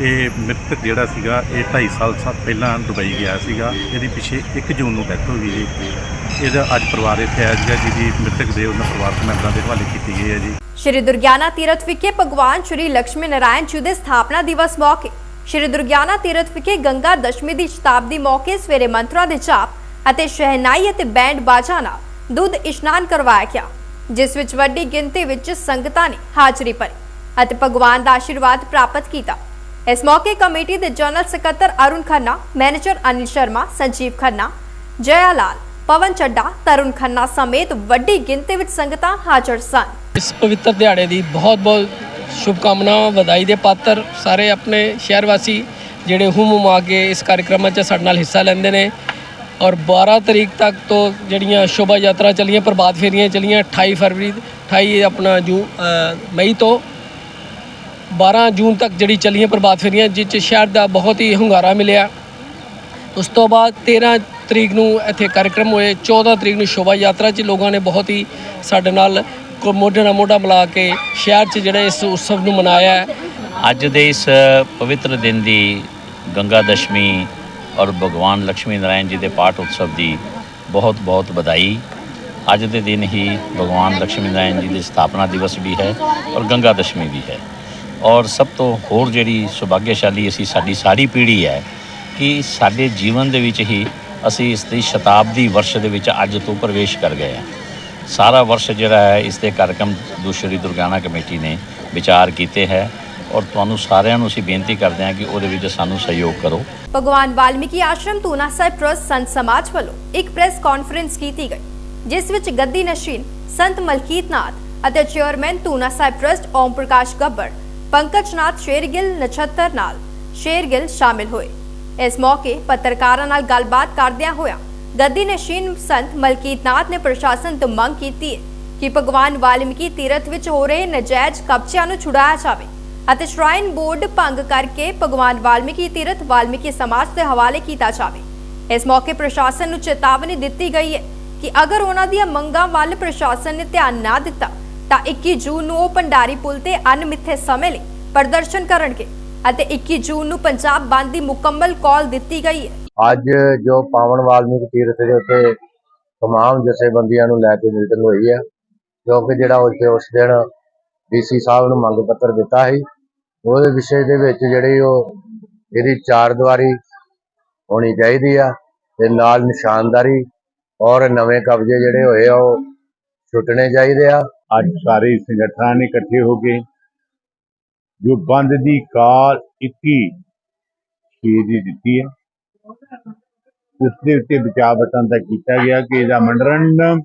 ਇਹ ਮ੍ਰਿਤਕ ਜਿਹੜਾ ਸੀਗਾ, ਇਹ 2.5 ਸਾਲ ਸਾ- ਪਹਿਲਾਂ ਦੁਬਈ ਗਿਆ ਸੀਗਾ। ਇਹਦੀ ਪਿਛੇ 1 ਜੂਨ ਨੂੰ ਡੈਥ ਹੋ ਗਈ ਜੀ। ਇਹਦਾ ਅੱਜ ਪਰਿਵਾਰ ਇੱਥੇ ਆਇਆ ਸੀਗਾ, ਜਿਹਦੀ ਮ੍ਰਿਤਕ ਦੇ ਉਹਨਾਂ ਪਰਿਵਾਰਕ ਮੈਂਬਰਾਂ ਦੇ ਹਵਾਲੇ ਕੀਤੀ ਗਈ ਹੈ ਜੀ। ਸ਼੍ਰੀ ਦੁਰਗਿਆਨਾ ਤੀਰਥ ਵਿਖੇ ਭਗਵਾਨ ਸ਼੍ਰੀ ਲక్ష్ਮੀ ਨਾਰਾਇਣ ਜੀ ਦੇ ਸਥਾਪਨਾ ਦਿਵਸ ਮੌਕੇ, ਸ਼੍ਰੀ ਦੁਰਗਿਆਨਾ ਤੀਰਥ ਵਿਖੇ ਗੰਗਾ ਦਸ਼ਮੀ ਦੀ ਸ਼ਤਾਬਦੀ ਮੌਕੇ ਸਵੇਰੇ ਮੰਤਰਾਂ ਦੇ ਜਾਪ ਅਤੇ ਸ਼ਹਿਨਾਈ ਅਤੇ ਬੈਂਡ ਬਾਜਾ ਨਾਲ ਦੁੱਧ ਇਸ਼ਨਾਨ ਕਰਵਾਇਆ ਗਿਆ, ਜਿਸ ਵਿੱਚ ਵੱਡੀ ਗਿਣਤੀ ਵਿੱਚ ਸੰਗਤਾਂ ਨੇ ਹਾਜ਼ਰੀ ਭਰੀ ਅਤੇ ਭਗਵਾਨ ਦਾ ਆਸ਼ੀਰਵਾਦ ਪ੍ਰਾਪਤ ਕੀਤਾ। ਇਸ ਮੌਕੇ ਕਮੇਟੀ ਦੇ ਜਨਰਲ ਸਕੱਤਰ ਅਰੁਣ ਖੰਨਾ, ਮੈਨੇਜਰ ਅਨਿਲ ਸ਼ਰਮਾ, ਸੰਜੀਵ ਖੰਨਾ, ਜਯਾ ਲਾਲ ਪਵਨ ਚੱਡਾ, ਤਰੁਣ ਖੰਨਾ ਸਮੇਤ ਵੱਡੀ ਗਿਣਤੀ ਵਿੱਚ ਸੰਗਤਾਂ ਹਾਜ਼ਰ ਸਨ। ਇਸ ਪਵਿੱਤਰ ਦਿਹਾੜੇ ਦੀ ਬਹੁਤ ਬਹੁਤ ਸ਼ੁਭਕਾਮਨਾਵਾਂ, ਵਧਾਈ ਦੇ ਪਾਤਰ ਸਾਰੇ ਆਪਣੇ ਸ਼ਹਿਰ ਵਾਸੀ ਜਿਹੜੇ ਹੁਮ ਹੁਮਾ ਕੇ ਇਸ ਕਾਰਜਕ੍ਰਮਾਂ 'ਚ ਸਾਡੇ ਨਾਲ ਹਿੱਸਾ ਲੈਂਦੇ ਨੇ। ਔਰ 12 ਤਰੀਕ ਤੱਕ ਤੋਂ ਜਿਹੜੀਆਂ ਸ਼ੋਭਾ ਯਾਤਰਾ ਚੱਲੀਆਂ, ਪ੍ਰਭਾਤ ਫੇਰੀਆਂ ਚੱਲੀਆਂ 28 ਫਰਵਰੀ 28 ਆਪਣਾ ਜੂ ਮਈ ਤੋਂ 12 ਜੂਨ ਤੱਕ ਜਿਹੜੀ ਚੱਲੀਆਂ ਪ੍ਰਭਾਤ ਫੇਰੀਆਂ ਜਿਸ 'ਚ ਸ਼ਹਿਰ ਦਾ ਬਹੁਤ ਹੀ ਹੁੰਗਾਰਾ ਮਿਲਿਆ। ਉਸ ਤੋਂ ਬਾਅਦ 13 ਤਰੀਕ ਨੂੰ ਇੱਥੇ ਕਾਰਜਕ੍ਰਮ ਹੋਏ 14 ਤਰੀਕ ਨੂੰ ਸ਼ੋਭਾ ਯਾਤਰਾ 'ਚ ਲੋਕਾਂ ਨੇ ਬਹੁਤ ਹੀ ਸਾਡੇ ਨਾਲ ਮੋਢੇ ਨਾਲ ਮੋਢਾ ਮਿਲਾ ਕੇ ਸ਼ਹਿਰ 'ਚ ਜਿਹੜਾ ਇਸ ਉਤਸਵ ਨੂੰ ਮਨਾਇਆ ਅੱਜ ਦੇ ਇਸ ਪਵਿੱਤਰ ਦਿਨ ਦੀ ਗੰਗਾ ਦਸ਼ਮੀ ਔਰ ਭਗਵਾਨ ਲక్ష్ਮੀ ਨਾਰਾਇਣ ਜੀ ਦੇ ਪਾਠ ਉਤਸਵ ਦੀ ਬਹੁਤ ਬਹੁਤ ਵਧਾਈ। ਅੱਜ ਦੇ ਦਿਨ ਹੀ ਭਗਵਾਨ ਲక్ష్ਮੀ ਨਾਰਾਇਣ ਜੀ ਦੀ ਸਥਾਪਨਾ ਦਿਵਸ ਵੀ ਹੈ ਔਰ ਗੰਗਾ ਦਸ਼ਮੀ ਵੀ ਹੈ। ਔਰ ਸਭ ਤੋਂ ਹੋਰ ਜਿਹੜੀ ਸੁਭਾਗਿਆਸ਼ਾਲੀ ਅਸੀਂ ਸਾਡੀ ਸਾਰੀ ਪੀੜ੍ਹੀ ਹੈ ਕਿ ਸਾਡੇ ਜੀਵਨ ਦੇ ਵਿੱਚ ਹੀ ਅਸੀਂ ਇਸ ਦੀ ਸ਼ਤਾਬਦੀ ਵਰਸ਼ ਦੇ ਵਿੱਚ ਅੱਜ ਤੋਂ ਪ੍ਰਵੇਸ਼ ਕਰ ਗਏ ਹਾਂ। ਸਾਰਾ ਵਰਸ਼ ਜਿਹੜਾ ਹੈ, ਇਸ ਦੇ ਕਾਰਜਕ੍ਰਮ ਦੂਸਰੀ ਦੁਰਗਿਆਨਾ ਕਮੇਟੀ ਨੇ ਵਿਚਾਰ ਕੀਤੇ ਹੈ ਔਰ ਤੁਹਾਨੂੰ ਸਾਰਿਆਂ ਨੂੰ ਅਸੀਂ ਬੇਨਤੀ ਕਰਦੇ ਹਾਂ ਕਿ ਉਹਦੇ ਵਿੱਚ ਸਾਨੂੰ ਸਹਿਯੋਗ ਕਰੋ। ਭਗਵਾਨ ਵਾਲਮੀਕੀ ਆਸ਼ਰਮ ਤੂਨਾ ਸਾਹਿਬ ਟਰਸਟ ਸੰਤ ਸਮਾਜ ਵੱਲੋਂ ਇੱਕ ਪ੍ਰੈਸ ਕਾਨਫਰੰਸ ਕੀਤੀ ਗਈ, ਜਿਸ ਵਿੱਚ ਗੱਦੀ ਨਸ਼ੀਨ ਸੰਤ ਮਲਕੀਤ ਨਾਥ ਅਤੇ ਚੇਅਰਮੈਨ ਤੂਨਾ ਸਾਹਿਬ ਟਰਸਟ ਓਮ ਪ੍ਰਕਾਸ਼ ਗੱਬੜ, ਪੰਕਜ ਨਾਥ ਸ਼ੇਰਗਿੱਲ ਨਛੱਤਰ ਨਾਲ ਸ਼ੇਰਗਿੱਲ ਸ਼ਾਮਿਲ ਹੋਏ। ਇਸ ਮੌਕੇ ਪੱਤਰਕਾਰਾਂ ਨਾਲ ਗੱਲਬਾਤ ਕਰਦਿਆਂ ਹੋਇਆ ਗੱਦੀ ਨਸ਼ੀਨ ਸੰਤ ਮਲਕੀਤਨਾਥ ਨੇ ਪ੍ਰਸ਼ਾਸਨ ਤੋਂ ਮੰਗ ਕੀਤੀ ਹੈ ਕਿ ਭਗਵਾਨ ਵਾਲਮੀਕੀ ਤੀਰਥ ਵਿੱਚ ਹੋ ਰਹੇ ਨਜਾਇਜ਼ ਕਬਜ਼ਿਆਂ ਨੂੰ ਛੁਡਾਇਆ ਜਾਵੇ ਅਤੇ ਸ਼ਰਾਈਨ ਬੋਰਡ ਭੰਗ ਕਰਕੇ ਭਗਵਾਨ ਵਾਲਮੀਕੀ ਤੀਰਥ ਵਾਲਮੀਕੀ ਸਮਾਜ ਦੇ ਹਵਾਲੇ ਕੀਤਾ ਜਾਵੇ। ਇਸ ਮੌਕੇ ਪ੍ਰਸ਼ਾਸਨ ਨੂੰ ਚੇਤਾਵਨੀ ਦਿੱਤੀ ਗਈ ਹੈ ਕਿ ਅਗਰ ਉਹਨਾਂ ਦੀਆਂ ਮੰਗਾਂ ਵੱਲ ਪ੍ਰਸ਼ਾਸਨ ਨੇ ਧਿਆਨ ਨਾ ਦਿੱਤਾ, ਤਾਂ 21 ਜੂਨ ਨੂੰ ਉਹ ਭੰਡਾਰੀ ਪੁਲ ਤੇ ਅਣਮਿੱਥੇ ਸਮੇਂ ਲਈ ਪ੍ਰਦਰਸ਼ਨ ਕਰਨਗੇ। ਅਤੇ 21 ਜੂਨ ਨੂੰ ਪੰਜਾਬ ਬੰਦ ਦੀ ਮੁਕੰਮਲ ਕਾਲ ਦਿੱਤੀ ਗਈ। ਹੈ ਅੱਜ ਜੋ ਪਾਵਨ ਵਾਲਮੀਕ ਤੀਰਥ ਦੇ ਉੱਤੇ ਤਮਾਮ ਜਥੇਬੰਦੀਆਂ ਨੂੰ ਲੈ ਕੇ ਮੀਟਿੰਗ ਹੋਈ ਹੈ ਕਿਉਂਕਿ ਜਿਹੜਾ ਉਸ ਉਸ ਦਿਨ ਡੀਸੀ ਸਾਹਿਬ ਨੂੰ ਮੰਗ ਪੱਤਰ ਦਿੱਤਾ ਸੀ ਉਹਦੇ ਵਿਸ਼ੇ ਦੇ ਵਿੱਚ ਜਿਹੜੀ ਉਹ ਇਹਦੀ ਚਾਰ ਦੀਵਾਰੀ ਹੋਣੀ ਚਾਹੀਦੀ ਆ ਤੇ ਨਾਲ ਨਿਸ਼ਾਨਦਾਰੀ ਔਰ ਨਵੇਂ ਕਬਜ਼ੇ ਜਿਹੜੇ ਹੋਏ ਆ ਉਹ ਛੁੱਟਣੇ ਚਾਹੀਦੇ ਆ। ਅੱਜ ਸਾਰੇ ਸੰਗਠਨਾਂ ਨੇ ਇਕੱਠੇ ਹੋ ਕੇ ਜੋ ਬੰਦ ਦੀ ਕਾਲ 21 ਛੇ ਦੀ ਦਿੱਤੀ ਹੈ। ਉਸ ਦੇ ਉੱਤੇ ਬਚਾਅ ਬਟਨ ਤੱਕ ਕੀਤਾ ਗਿਆ ਕਿ ਇਹਦਾ ਮੰਡਰਨ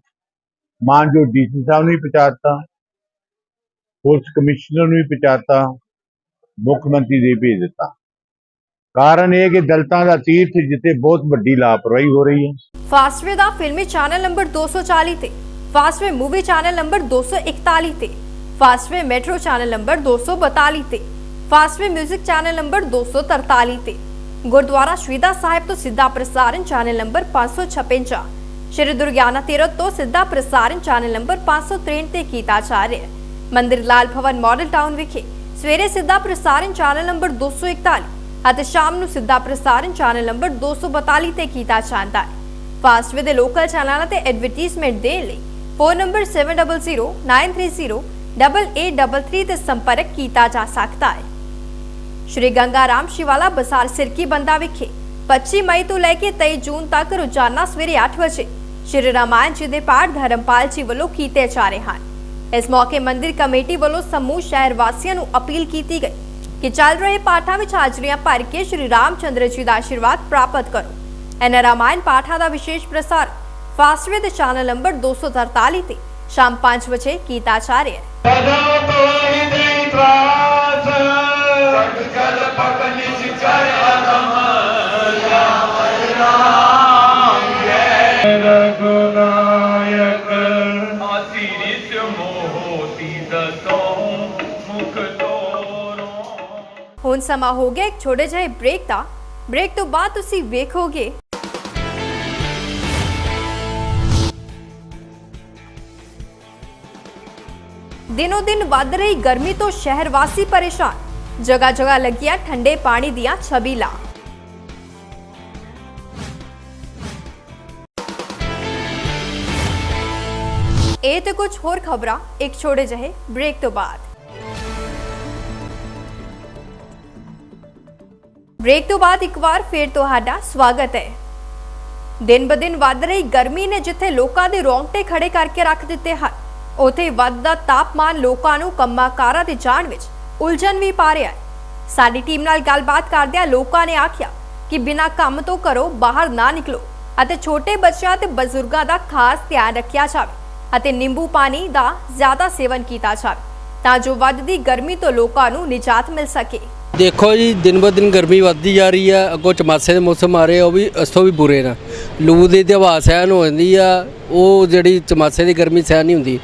ਮਾਨ ਜੋ ਡੀਸੀ ਸਾਹਿਬ ਨੂੰ ਪਹੁੰਚਾਤਾ, ਪੁਲਿਸ ਕਮਿਸ਼ਨਰ ਨੂੰ ਵੀ ਪਹੁੰਚਾਤਾ, ਮੁੱਖ ਮੰਤਰੀ ਦੇ ਭੇਜ ਦਿੱਤਾ। ਕਾਰਨ ਇਹ ਕਿ ਦਲਤਾਂ ਦਾ ਤੀਰਥ ਜਿੱਥੇ ਬਹੁਤ ਵੱਡੀ ਲਾਪਰਵਾਹੀ ਹੋ ਰਹੀ ਹੈ। ਫਾਸਟਵੇ ਦਾ ਫਿਲਮੀ ਚੈਨਲ ਨੰਬਰ 240 ਤੇ ਫਾਸਟਵੇ ਮੂਵੀ ਚੈਨਲ ਨੰਬਰ 241 ਤੇ। ਫਾਸਟਵੇ ਮੈਟਰੋ ਚੈਨਲ ਨੰਬਰ 242 ਤੇ ਫਾਸਟਵੇ 뮤직 ਚੈਨਲ ਨੰਬਰ 243 ਤੇ, ਗੁਰਦੁਆਰਾ ਸ਼ਹੀਦਾ ਸਾਹਿਬ ਤੋਂ ਸਿੱਧਾ ਪ੍ਰਸਾਰਣ ਚੈਨਲ ਨੰਬਰ 556 ਸ਼੍ਰੀ ਦੁਰਗਿਆਨਾ ਤੀਰਥ ਤੋਂ ਸਿੱਧਾ ਪ੍ਰਸਾਰਣ ਚੈਨਲ ਨੰਬਰ 563 ਤੇ ਕੀਤਾ ਜਾ ਰਿਹਾ ਹੈ। ਮੰਦਿਰ ਲਾਲ ਭਵਨ ਮਾਡਲ ਟਾਊਨ ਵਿਖੇ ਸਵੇਰੇ ਸਿੱਧਾ ਪ੍ਰਸਾਰਣ ਚੈਨਲ ਨੰਬਰ 241 ਅਤੇ ਸ਼ਾਮ ਨੂੰ ਸਿੱਧਾ ਪ੍ਰਸਾਰਣ ਚੈਨਲ ਨੰਬਰ 242 ਤੇ ਕੀਤਾ ਜਾਂਦਾ ਹੈ। ਫਾਸਟਵੇ ਦੇ ਲੋਕਲ ਚੈਨਲਾਂ ਤੇ ਐਡਵਰਟਾਈਜ਼ਮੈਂਟ ਦੇਣ ਲਈ ਫੋਨ ਨੰਬਰ 7009308833 ਤੇ ਸੰਪਰਕ ਕੀਤਾ ਜਾ ਸਕਦਾ ਹੈ। ਸ਼੍ਰੀ ਗੰਗਾ ਸ਼ਿਵਾਲਾ ਬਸਾਰ ਸਿਰਕੀ ਬੰਦਾ ਵਿਖੇ 25 ਮਈ ਤੋਂ ਲੈ ਕੇ 23 ਜੂਨ ਤੱਕ ਰੋਜ਼ਾਨਾ ਸਵੇਰੇ 8 ਵਜੇ ਸ਼੍ਰੀ ਰਾਮਾਇਣ ਜੀ ਦੇ ਪਾਠ ਧਰਮਪਾਲ ਜੀ ਵੱਲੋਂ ਕੀਤੇ ਜਾ ਰਹੇ ਹਨ। ਇਸ ਮੌਕੇ ਮੰਦਿਰ ਕਮੇਟੀ ਵੱਲੋਂ ਸਮੂਹ ਸ਼ਹਿਰ ਵਾਸੀਆਂ ਨੂੰ ਅਪੀਲ ਕੀਤੀ ਗਈ ਕਿ ਚੱਲ ਰਹੇ ਪਾਠਾਂ ਵਿੱਚ ਹਾਜ਼ਰੀਆਂ ਭਰ ਕੇ ਸ਼੍ਰੀ ਰਾਮਚੰਦਰ ਜੀ ਦਾ ਆਸ਼ੀਰਵਾਦ ਪ੍ਰਾਪਤ ਕਰੋ। ਇਹਨਾਂ ਰਾਮਾਇਣ ਪਾਠਾਂ ਦਾ ਵਿਸ਼ੇਸ਼ ਪ੍ਰਸਾਰ ਫਾਸਟਵੇ ਦੇ ਚੈਨਲ ਨੰਬਰ 243 ਤੇ ਸ਼ਾਮ 5 ਵਜੇ ਕੀਤਾ ਜਾ ਰਿਹਾ ਹੁਣ ਸਮਾਂ ਹੋ ਗਿਆ ਇੱਕ ਛੋਟੇ ਜਿਹੇ ਬ੍ਰੇਕ ਦਾ। ਬ੍ਰੇਕ ਤੋਂ ਬਾਅਦ ਤੁਸੀਂ ਵੇਖੋਗੇ ਦਿਨੋ ਦਿਨ ਵੱਧ ਰਹੀ ਗਰਮੀ ਤੋਂ ਸ਼ਹਿਰ ਵਾਸੀ ਪਰੇਸ਼ਾਨ। ਜਗ੍ਹਾ ਜਗ੍ਹਾ ਲੱਗੀਆਂ ਠੰਡੇ ਪਾਣੀ ਦੀਆਂ ਛਬੀਲਾਂ। ਇਹ ਤੇ ਕੁਝ ਹੋਰ ਖਬਰਾਂ, ਇੱਕ ਛੋਟੇ ਜਿਹੇ ਬ੍ਰੇਕ ਤੋਂ ਬਾਅਦ। ਬ੍ਰੇਕ ਤੋਂ ਬਾਅਦ ਇੱਕ ਵਾਰ ਫੇਰ ਤੁਹਾਡਾ ਸਵਾਗਤ ਹੈ। ਦਿਨ ਬਦਿਨ ਵੱਧ ਰਹੀ ਗਰਮੀ ਨੇ ਜਿੱਥੇ ਲੋਕਾਂ ਦੇ ਰੋਂਗਟੇ ਖੜੇ ਕਰਕੇ ਰੱਖ ਦਿੱਤੇ ਹਨ। ਉਥੇ ਵੱਧਦਾ ਤਾਪਮਾਨ ਲੋਕਾਂ ਨੂੰ ਕੰਮਾਂ ਕਾਰਾਂ ਤੇ ਜਾਣ ਵਿੱਚ ਉਲਝਣ ਵੀ ਪਾ ਰਿਹਾ ਹੈ। ਸਾਡੀ ਟੀਮ ਨਾਲ ਗੱਲਬਾਤ ਕਰਦਿਆਂ ਲੋਕਾਂ ਨੇ ਆਖਿਆ ਕਿ ਬਿਨਾਂ ਕੰਮ ਤੋਂ ਘਰੋਂ ਬਾਹਰ ਨਾ ਨਿਕਲੋ ਅਤੇ ਛੋਟੇ ਬੱਚਿਆਂ ਤੇ ਬਜ਼ੁਰਗਾਂ ਦਾ ਖਾਸ ਧਿਆਨ ਰੱਖਿਆ ਜਾਵੇ ਅਤੇ ਨਿੰਬੂ ਪਾਣੀ ਦਾ ਜ਼ਿਆਦਾ ਸੇਵਨ ਕੀਤਾ ਜਾਵੇ ਤਾਂ ਜੋ ਵੱਧਦੀ ਗਰਮੀ ਤੋਂ ਲੋਕਾਂ ਨੂੰ ਨਿਜਾਤ ਮਿਲ ਸਕੇ। ਦੇਖੋ ਜੀ, ਦਿਨ ਬ ਦਿਨ ਗਰਮੀ ਵੱਧਦੀ ਜਾ ਰਹੀ ਆ। ਅੱਗੋਂ ਚਮਾਸੇ ਦੇ ਮੌਸਮ ਆ ਰਹੇ ਆ, ਉਹ ਵੀ, ਇਸ ਤੋਂ ਵੀ ਬੁਰੇ ਨਾ। ਲੂ ਦੀ ਤੇ ਹਵਾ ਸਹਿਣ ਹੋ ਜਾਂਦੀ ਆ, ਉਹ ਜਿਹੜੀ ਚਮਾਸੇ ਦੀ ਗਰਮੀ ਸਹਿਣ ਨਹੀਂ ਹੁੰਦੀ।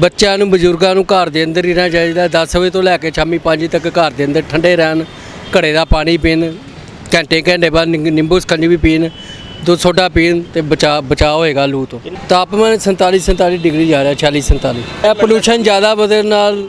ਬੱਚਿਆਂ ਨੂੰ, ਬਜ਼ੁਰਗਾਂ ਨੂੰ ਘਰ ਦੇ ਅੰਦਰ ਹੀ ਰਹਿਣਾ ਚਾਹੀਦਾ। 10 ਵਜੇ ਤੋਂ ਲੈ ਕੇ ਸ਼ਾਮੀ 5 ਤੱਕ ਘਰ ਦੇ ਅੰਦਰ ਠੰਡੇ ਰਹਿਣ, ਘੜੇ ਦਾ ਪਾਣੀ ਪੀਣ, ਘੰਟੇ ਘੰਟੇ ਬਾਅਦ ਨਿੰਬੂ ਸਕੰਜੀ ਵੀ ਪੀਣ, ਦੁੱਧ ਸੋਡਾ ਪੀਣ ਤੇ ਬਚਾ ਬਚਾ ਹੋਏਗਾ ਲੂ ਤੋਂ। ਤਾਪਮਾਨ 47 47 ਡਿਗਰੀ ਜਾ ਰਿਹਾ 46 47 ਇਹ ਪੋਲੂਸ਼ਨ ਜ਼ਿਆਦਾ ਵਧਣ ਨਾਲ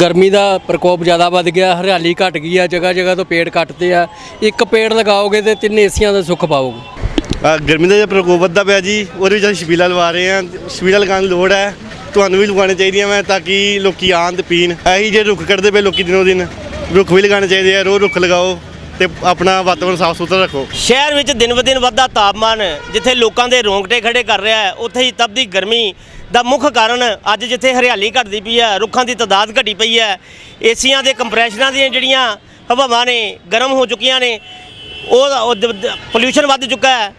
ਗਰਮੀ ਦਾ ਪ੍ਰਕੋਪ ਜ਼ਿਆਦਾ ਵੱਧ ਗਿਆ ਹਰਿਆਲੀ ਘਟ ਗਈ ਆ ਜਗ੍ਹਾ ਜਗ੍ਹਾ ਤੋਂ ਪੇੜ ਕੱਟਦੇ ਆ। ਇੱਕ ਪੇੜ ਲਗਾਓਗੇ ਤੇ ਤਿੰਨ ਏਸੀਆਂ ਦਾ ਸੁੱਖ ਪਾਓਗੇ। ਗਰਮੀ ਦਾ ਜਿਹੜਾ ਪ੍ਰਕੋਪ ਵੱਧਦਾ ਪਿਆ ਜੀ ਉਹਦੇ ਵਿੱਚ ਅਸੀਂ ਛਬੀਲਾ ਲਵਾ ਰਹੇ ਹਾਂ। ਛਬੀਲਾ ਲਗਾਉਣ ਦੀ ਲੋੜ ਹੈ। ਤੁਹਾਨੂੰ ਵੀ ਲਗਾਉਣੇ ਚਾਹੀਦੀਆਂ ਮੈਂ ਤਾਂ ਕਿ ਲੋਕੀ ਆਉਣ ਤੇ ਪੀਣ। ਇਹੀ ਜੇ ਰੁੱਖ ਕੱਢਦੇ ਪਏ ਲੋਕੀ ਦਿਨੋਂ ਦਿਨ ਰੁੱਖ ਵੀ ਲਗਾਉਣੇ ਚਾਹੀਦੇ ਆ। ਰੋਜ਼ ਰੁੱਖ ਲਗਾਓ ਤੇ ਆਪਣਾ ਵਾਤਾਵਰਨ ਸਾਫ਼ ਸੁਥਰਾ ਰੱਖੋ। ਸ਼ਹਿਰ ਵਿੱਚ ਦਿਨ ਬ ਦਿਨ ਵੱਧਦਾ ਤਾਪਮਾਨ ਜਿੱਥੇ ਲੋਕਾਂ ਦੇ ਰੋਂਗਟੇ ਖੜੇ ਕਰ ਰਿਹਾ ਹੈ ਉੱਥੇ ਹੀ ਤਪਦੀ ਗਰਮੀ ਦਾ ਮੁੱਖ ਕਾਰਨ ਅੱਜ ਜਿੱਥੇ ਹਰਿਆਲੀ ਘਟਦੀ ਪਈ ਹੈ, ਰੁੱਖਾਂ ਦੀ ਤਦਾਦ ਘਟੀ ਪਈ ਹੈ, ਏਸੀਆਂ ਦੇ ਕੰਪਰੈਸ਼ਨਾਂ ਦੀਆਂ ਜਿਹੜੀਆਂ ਹਵਾਵਾਂ ਨੇ ਗਰਮ ਹੋ ਚੁੱਕੀਆਂ ਨੇ, ਉਹ ਪੋਲੂਸ਼ਨ ਵੱਧ ਚੁੱਕਾ ਹੈ,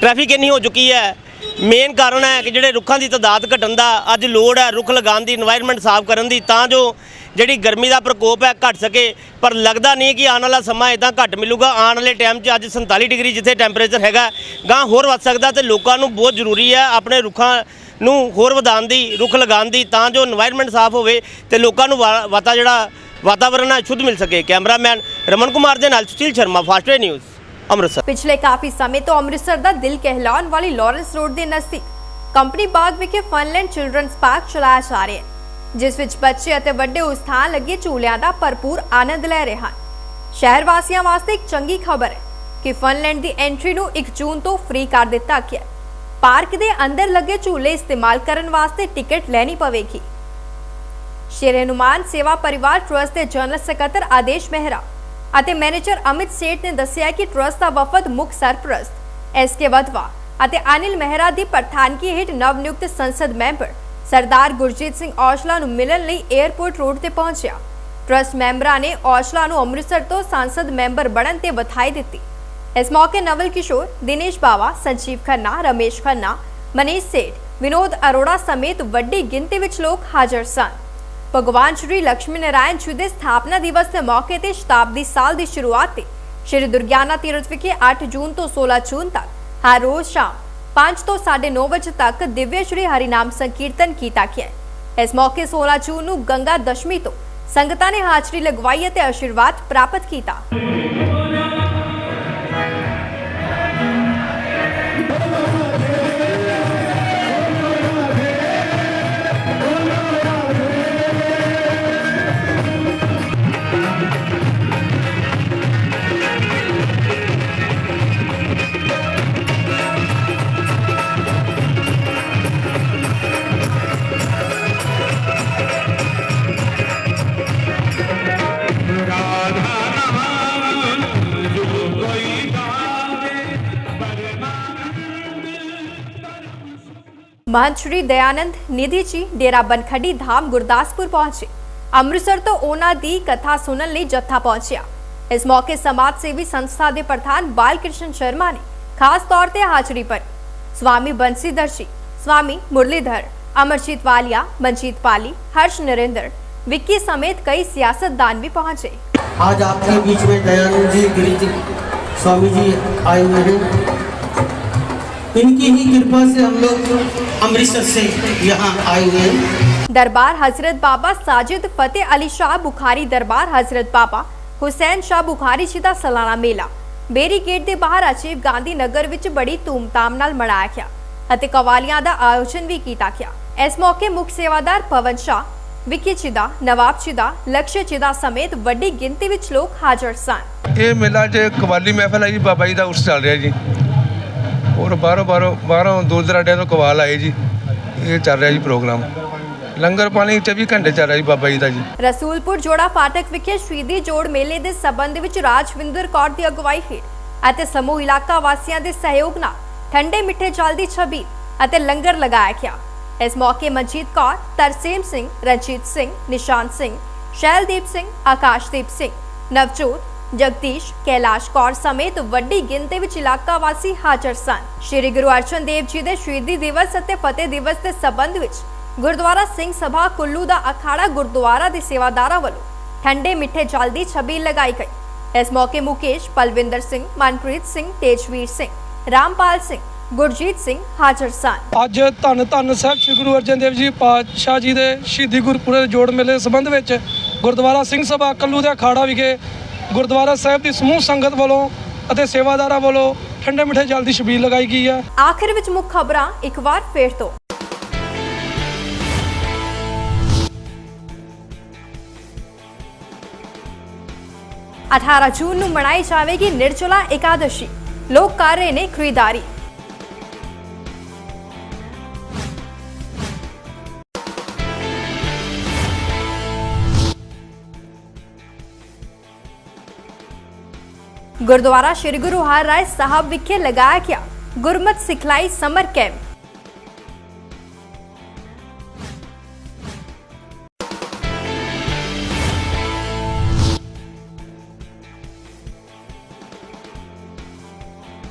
ਟ੍ਰੈਫਿਕ ਇੰਨੀ ਹੋ ਚੁੱਕੀ ਹੈ। ਮੇਨ ਕਾਰਨ ਹੈ ਕਿ ਜਿਹੜੇ ਰੁੱਖਾਂ ਦੀ ਤਦਾਦ ਘਟਣ ਦਾ ਅੱਜ ਲੋੜ ਹੈ ਰੁੱਖ ਲਗਾਉਣ ਦੀ এনवायरमेंट ਸਾਫ਼ ਕਰਨ ਦੀ, ਤਾਂ ਜੋ ਜਿਹੜੀ ਗਰਮੀ ਦਾ ਪ੍ਰਕੋਪ ਹੈ ਘਟ ਸਕੇ। ਪਰ ਲੱਗਦਾ ਨਹੀਂ ਕਿ ਆਉਣ ਵਾਲਾ ਸਮਾਂ ਇਦਾਂ ਘਟ ਮਿਲੂਗਾ। ਆਉਣ ਵਾਲੇ ਟਾਈਮ 'ਚ ਅੱਜ 47 ਡਿਗਰੀ ਜਿੱਥੇ ਟੈਂਪਰੇਚਰ ਹੈਗਾ ਗਾਂ ਹੋਰ ਵੱਧ ਸਕਦਾ ਤੇ ਲੋਕਾਂ ਨੂੰ ਬਹੁਤ ਜ਼ਰੂਰੀ ਹੈ ਆਪਣੇ ਰੁੱਖਾਂ ਨੂੰ ਹੋਰ ਵਧਾਉਣ ਦੀ, ਰੁੱਖ ਲਗਾਉਣ ਦੀ, ਤਾਂ ਜੋ এনवायरमेंट ਸਾਫ਼ ਹੋਵੇ ਤੇ ਲੋਕਾਂ ਨੂੰ ਵਾਤਾ ਜਿਹੜਾ ਵਾਤਾਵਰਣ ਨਾਲ ਸ਼ੁੱਧ ਮਿਲ ਸਕੇ। ਕੈਮਰਾਮੈਨ ਰਮਨ ਕੁਮਾਰ ਦੇ ਨਾਲ ਸੁਸ਼ੀਲ ਸ਼ਰਮਾ ਫਾਸਟ ਨਿਊਜ਼ ਅੰਮ੍ਰਿਤਸਰ। ਪਿਛਲੇ ਕਾਫੀ ਸਮੇਂ ਤੋਂ ਅੰਮ੍ਰਿਤਸਰ ਦਾ ਦਿਲ ਕਹਿਲਾਉਣ ਵਾਲੀ ਲਾਰੈਂਸ ਰੋਡ ਦੇ ਨਜ਼ਦੀਕ ਕੰਪਨੀ ਬਾਗ ਵਿਖੇ ਫਨਲੈਂਡ ਚਿਲਡਰਨਸ ਪਾਰਕ ਚਲਾਇਆ ਜਾ ਰਿਹਾ ਹੈ, ਜਿਸ ਵਿੱਚ ਬੱਚੇ ਅਤੇ ਵੱਡੇ ਉਸ ਥਾਂ ਲੱਗੇ ਝੂਲਿਆਂ ਦਾ ਭਰਪੂਰ ਆਨੰਦ ਲੈ ਰਹੇ ਹਨ। ਸ਼ਹਿਰ ਵਾਸੀਆਂ ਵਾਸਤੇ ਇੱਕ ਚੰਗੀ ਖਬਰ ਹੈ ਕਿ ਫਨਲੈਂਡ ਦੀ ਐਂਟਰੀ ਨੂੰ 1 ਜੂਨ ਤੋਂ ਫ੍ਰੀ ਕਰ ਦਿੱਤਾ ਗਿਆ ਹੈ। ਪਾਰਕ ਦੇ ਅੰਦਰ ਲੱਗੇ ਝੂਲੇ ਇਸਤੇਮਾਲ ਕਰਨ ਵਾਸਤੇ ਟਿਕਟ ਲੈਣੀ ਪਵੇਗੀ। ਸ਼ੇਰ ਹਨੂਮਾਨ ਸੇਵਾ ਪਰਿਵਾਰ ਟਰਸਟ ਦੇ ਜਨਰਲ ਸਕੱਤਰ ਆਦੇਸ਼ ਮਹਿਰਾ ਅਤੇ ਮੈਨੇਜਰ ਅਮਿਤ ਸੇਠ ਨੇ ਦੱਸਿਆ ਕਿ ਟਰਸਟ ਦਾ ਵਫਦ ਮੁੱਖ ਸਰਪ੍ਰਸਤ ਐਸ ਕੇ ਵਧਵਾ ਅਤੇ ਅਨਿਲ ਮਹਿਰਾ ਦੀ ਪ੍ਰਧਾਨਗੀ ਹੇਠ ਨਵ ਨਿਯੁਕਤ ਸੰਸਦ ਮੈਂਬਰ ਸਰਦਾਰ ਗੁਰਜੀਤ ਸਿੰਘ ਔਸ਼ਲਾ ਨੂੰ ਮਿਲਣ ਲਈ 에ਅਰਪੋਰਟ ਰੋਡ ਤੇ ਪਹੁੰਚਿਆ। ਟਰਸਟ ਮੈਂਬਰਾਂ ਨੇ ਔਸ਼ਲਾ ਨੂੰ ਅੰਮ੍ਰਿਤਸਰ ਤੋਂ ਸੰਸਦ ਮੈਂਬਰ ਬਣਨ ਤੇ ਵਧਾਈ ਦਿੱਤੀ। ਇਸ ਮੌਕੇ ਨਵਲ ਕਿਸ਼ੋਰ, ਦਿਨੇਸ਼ ਬਾਵਾ, ਸੰਜੀਵ ਖੰਨਾ, ਰਮੇਸ਼ ਖੰਨਾ, ਮਨੀਸ਼ ਸੇਠ, ਵਿਨੋਦ ਅਰੋੜਾ ਸਮੇਤ ਵੱਡੀ ਗਿਣਤੀ ਵਿੱਚ ਲੋਕ ਹਾਜ਼ਰ ਸਨ। ਭਗਵਾਨ ਸ਼੍ਰੀ ਲక్ష్ਮੀ ਨਾਰਾਇਣ ਜੀ ਦੇ ਸਥਾਪਨਾ ਦਿਵਸ ਦੇ ਮੌਕੇ ਤੇ ਸ਼ਤਾਬਦੀ ਸਾਲ ਦੀ ਸ਼ੁਰੂਆਤ ਤੇ ਸ਼੍ਰੀ ਦੁਰਗਿਆਨਾ ਤੀਰਥ ਵਿਖੇ 8 ਜੂਨ ਤੋਂ 16 ਜੂਨ ਤੱਕ, ਹਰ ਰੋਜ਼ ਸ਼ਾਮ 5 ਤੋਂ 9:30 ਵਜੇ ਤੱਕ ਦਿਵਯ ਸ਼੍ਰੀ ਹਰਿਨਾਮ ਸੰਕੀਰਤਨ ਕੀਤਾ ਗਿਆ। ਇਸ ਮੌਕੇ 16 ਜੂਨ ਨੂੰ ਗੰਗਾ ਦਸ਼ਮੀ ਤੋਂ ਸੰਗਤਾਂ ਨੇ ਹਾਜ਼ਰੀ ਲਗਵਾਈ ਅਤੇ ਆਸ਼ੀਰਵਾਦ ਪ੍ਰਾਪਤ ਕੀਤਾ। ਮਹੰਤ ਸ਼੍ਰੀ ਦਇਆਨੰਦ ਨਿਧੀ ਜੀ ਡੇਰਾ ਬਨਖੜੀ ਧਾਮ ਗੁਰਦਾਸਪੁਰ ਪਹੁੰਚੇ ਅੰਮ੍ਰਿਤਸਰ ਤੋਂ ਉਹਨਾਂ ਦੀ ਕਥਾ ਸੁਣਨ ਲਈ ਜੱਥਾ ਪਹੁੰਚਿਆ ਇਸ ਮੌਕੇ ਸਮਾਜ ਸੇਵੀ ਸੰਸਥਾ ਦੇ ਪ੍ਰਧਾਨ ਬਾਲ ਕ੍ਰਿਸ਼ਨ ਸ਼ਰਮਾ ਨੇ ਖਾਸ ਤੌਰ ਤੇ ਹਾਜ਼ਰੀ ਭਰੀ ਸਵਾਮੀ ਬੰਸੀਧਰ ਜੀ ਸਵਾਮੀ ਮੁਰਲੀਧਰ ਅਮਰਜੀਤ ਵਾਲੀਆ ਮਨਜੀਤ ਪਾਲੀ ਹਰਸ਼ ਨਰਿੰਦਰ ਵਿੱਕੀ ਸਮੇਤ ਕਈ ਸਿਆਸਤਦਾਨ ਵੀ ਪਹੁੰਚੇ आज आपके बीच में दयानंद जी गिरी जी स्वामी जी आए हुए हैं इनकी ही कृपा से हम लोग अमृतसर से यहाँ आए हुए हैं दरबार हजरत बाबा साजिद फतेह अली शाह बुखारी दरबार हजरत बाबਾ ਹੁਸੈਨ ਸ਼ਾਹ ਬੁਖਾਰੀ ਜੀ ਦਾ ਸਾਲਾਨਾ ਮੇਲਾ ਬੇਰੀ ਗੇਟ ਦੇ ਬਾਹਰ ਰਾਜੀਵ ਗਾਂਧੀ ਨਗਰ ਵਿੱਚ ਬੜੀ ਧੂਮਧਾਮ ਨਾਲ ਮਨਾਇਆ ਗਿਆ ਅਤੇ ਕਵਾਲੀਆਂ ਦਾ ਆਯੋਜਨ ਵੀ ਕੀਤਾ ਗਿਆ ਇਸ ਮੌਕੇ ਮੁੱਖ ਸੇਵਾਦਾਰ ਪਵਨ ਸ਼ਾਹ ਵਿੱਕੀ ਚਿਦਾ ਨਵਾਬ ਚਿਦਾ ਲਕਸ਼ਯ ਚਿਦਾ ਸਮੇਤ ਵੱਡੀ ਗਿਣਤੀ ਵਿੱਚ ਲੋਕ ਹਾਜ਼ਰ ਸਨ ਇਹ ਮੇਲਾ 'ਚ ਕਵਾਲੀ ਮਹਿਫਲ ਹੈ ਜੀ ਬਾਬਾ ਜੀ ਦਾ ਉਰਸ ਚੱਲ ਰਿਹਾ ਜੀ ਔਰ ਬਾਹਰੋਂ ਬਾਹਰੋਂ ਬਾਹਰੋਂ ਦੂਰ ਦਰਾਡਿਆਂ ਤੋਂ ਕਵਾਲ ਆਏ ਜੀ। ਇਹ ਚੱਲ ਰਿਹਾ ਜੀ ਪ੍ਰੋਗਰਾਮ। ਲੰਗਰ ਪਾਣੀ 24 ਘੰਟੇ ਚੱਲ ਰਿਹਾ ਜੀ ਬਾਬਾ ਜੀ ਦਾ ਜੀ। ਰਸੂਲਪੁਰ ਜੋੜਾ ਫਾਟਕ ਵਿਖੇ ਸ਼ਹੀਦੀ ਜੋੜ ਮੇਲੇ ਦੇ ਸਬੰਧ ਵਿੱਚ ਰਾਜਵਿੰਦਰ ਕੌਰ ਦੀ ਅਗਵਾਈ ਹੇਠ ਅਤੇ ਸਮੂਹ ਇਲਾਕਾ ਵਾਸੀਆਂ ਦੇ ਸਹਿਯੋਗ ਨਾਲ ਠੰਡੇ ਮਿੱਠੇ ਜਲ ਦੀ ਛਬੀ ਅਤੇ ਲੰਗਰ ਲਗਾਇਆ ਗਿਆ। ਇਸ ਮੌਕੇ ਮਨਜੀਤ ਕੌਰ, ਤਰਸੇਮ ਸਿੰਘ, ਰਣਜੀਤ ਸਿੰਘ ਨਿਸ਼ਾਨ ਸਿੰਘ, ਸ਼ੈਲਦੀਪ ਸਿੰਘ, ਆਕਾਸ਼ਦੀਪ ਸਿੰਘ, ਨਵਜੋਤ ਜਗਦੀਸ਼, ਕੈਲਾਸ਼ ਕੌਰ ਸਮੇਤ ਵੱਡੀ ਗਿਣਤੀ ਵਿੱਚ ਇਲਾਕਾ ਵਾਸੀ ਹਾਜ਼ਰ ਸਨ। ਸ਼੍ਰੀ ਗੁਰੂ ਅਰਜਨ ਦੇਵ ਜੀ ਦੇ ਸ਼ਹੀਦੀ ਦਿਵਸ ਅਤੇ ਫਤਿਹ ਦਿਵਸ ਦੇ ਸਬੰਧ ਵਿੱਚ ਗੁਰਦੁਆਰਾ ਸਿੰਘ ਸਭਾ ਕੁੱਲੂ ਦਾ ਅਖਾੜਾ ਗੁਰਦੁਆਰਾ ਦੇ ਸੇਵਾਦਾਰਾਂ ਵੱਲੋਂ ਠੰਡੇ ਮਿੱਠੇ ਜਲ ਦੀ ਛਬੀਲ ਲਗਾਈ ਗਈ। ਇਸ ਮੌਕੇ ਮੁਕੇਸ਼, ਪਲਵਿੰਦਰ ਸਿੰਘ, ਮਨਪ੍ਰੀਤ ਸਿੰਘ, ਤੇਜਵੀਰ ਸਿੰਘ, ਰਾਮਪਾਲ ਸਿੰਘ, ਗੁਰਜੀਤ ਸਿੰਘ ਹਾਜ਼ਰ ਸਨ। ਅੱਜ ਧੰਨ ਧੰਨ ਸਾਹਿਬ ਸ੍ਰੀ ਗੁਰੂ ਅਰਜਨ ਦੇਵ ਜੀ ਪਾਤਸ਼ਾਹ ਜੀ ਦੇ ਸ਼ਹੀਦੀ ਗੁਰਪੁਰਬ ਜੋੜ ਮੇਲੇ ਸੰਬੰਧ ਵਿੱਚ ਗੁਰਦੁਆਰਾ ਸਿੰਘ ਸਭਾ ਕੱਲੂ ਦੇ ਅਖਾੜਾ ਵਿਖੇ ਗੁਰਦੁਆਰਾ ਸਾਹਿਬ ਦੀ ਸਮੂਹ ਸੰਗਤ ਵੱਲੋਂ ਅਤੇ ਸੇਵਾਦਾਰਾਂ ਵੱਲੋਂ ਠੰਡੇ ਮਿੱਠੇ ਜਲ ਦੀ ਛਬੀਲ ਲਗਾਈ ਗਈ ਹੈ। ਆਖਿਰ ਵਿੱਚ ਮੁੱਖ ਖਬਰਾਂ ਇੱਕ ਵਾਰ ਫੇਰ ਤੋਂ। ਅਠਾਰਾਂ ਜੂਨ ਨੂੰ ਮਨਾਈ ਜਾਵੇਗੀ ਨਿਰਜਲਾ ਇਕਾਦਸ਼ੀ। ਲੋਕ ਕਰ ਰਹੇ ਨੇ ਖਰੀਦਦਾਰੀ। ਗੁਰਦੁਆਰਾ ਸ੍ਰੀ ਗੁਰੂ ਹਰਿਰਾਏ ਸਾਹਿਬ ਵਿਖੇ ਲਗਾਇਆ ਗਿਆ ਗੁਰਮਤ ਸਿਖਲਾਈ summer camp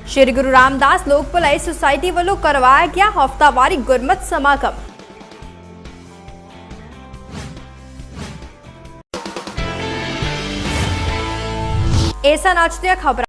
Shri Guru Ramdas Lok Bhalai society ਵੱਲੋਂ ਕਰਵਾਇਆ ਗਿਆ ਹਫ਼ਤਾਵਾਰੀ ਗੁਰਮਤ ਸਮਾਗਮ ਇਹ ਸਨ ਅੱਜ ਦੀਆਂ ਖਬਰਾਂ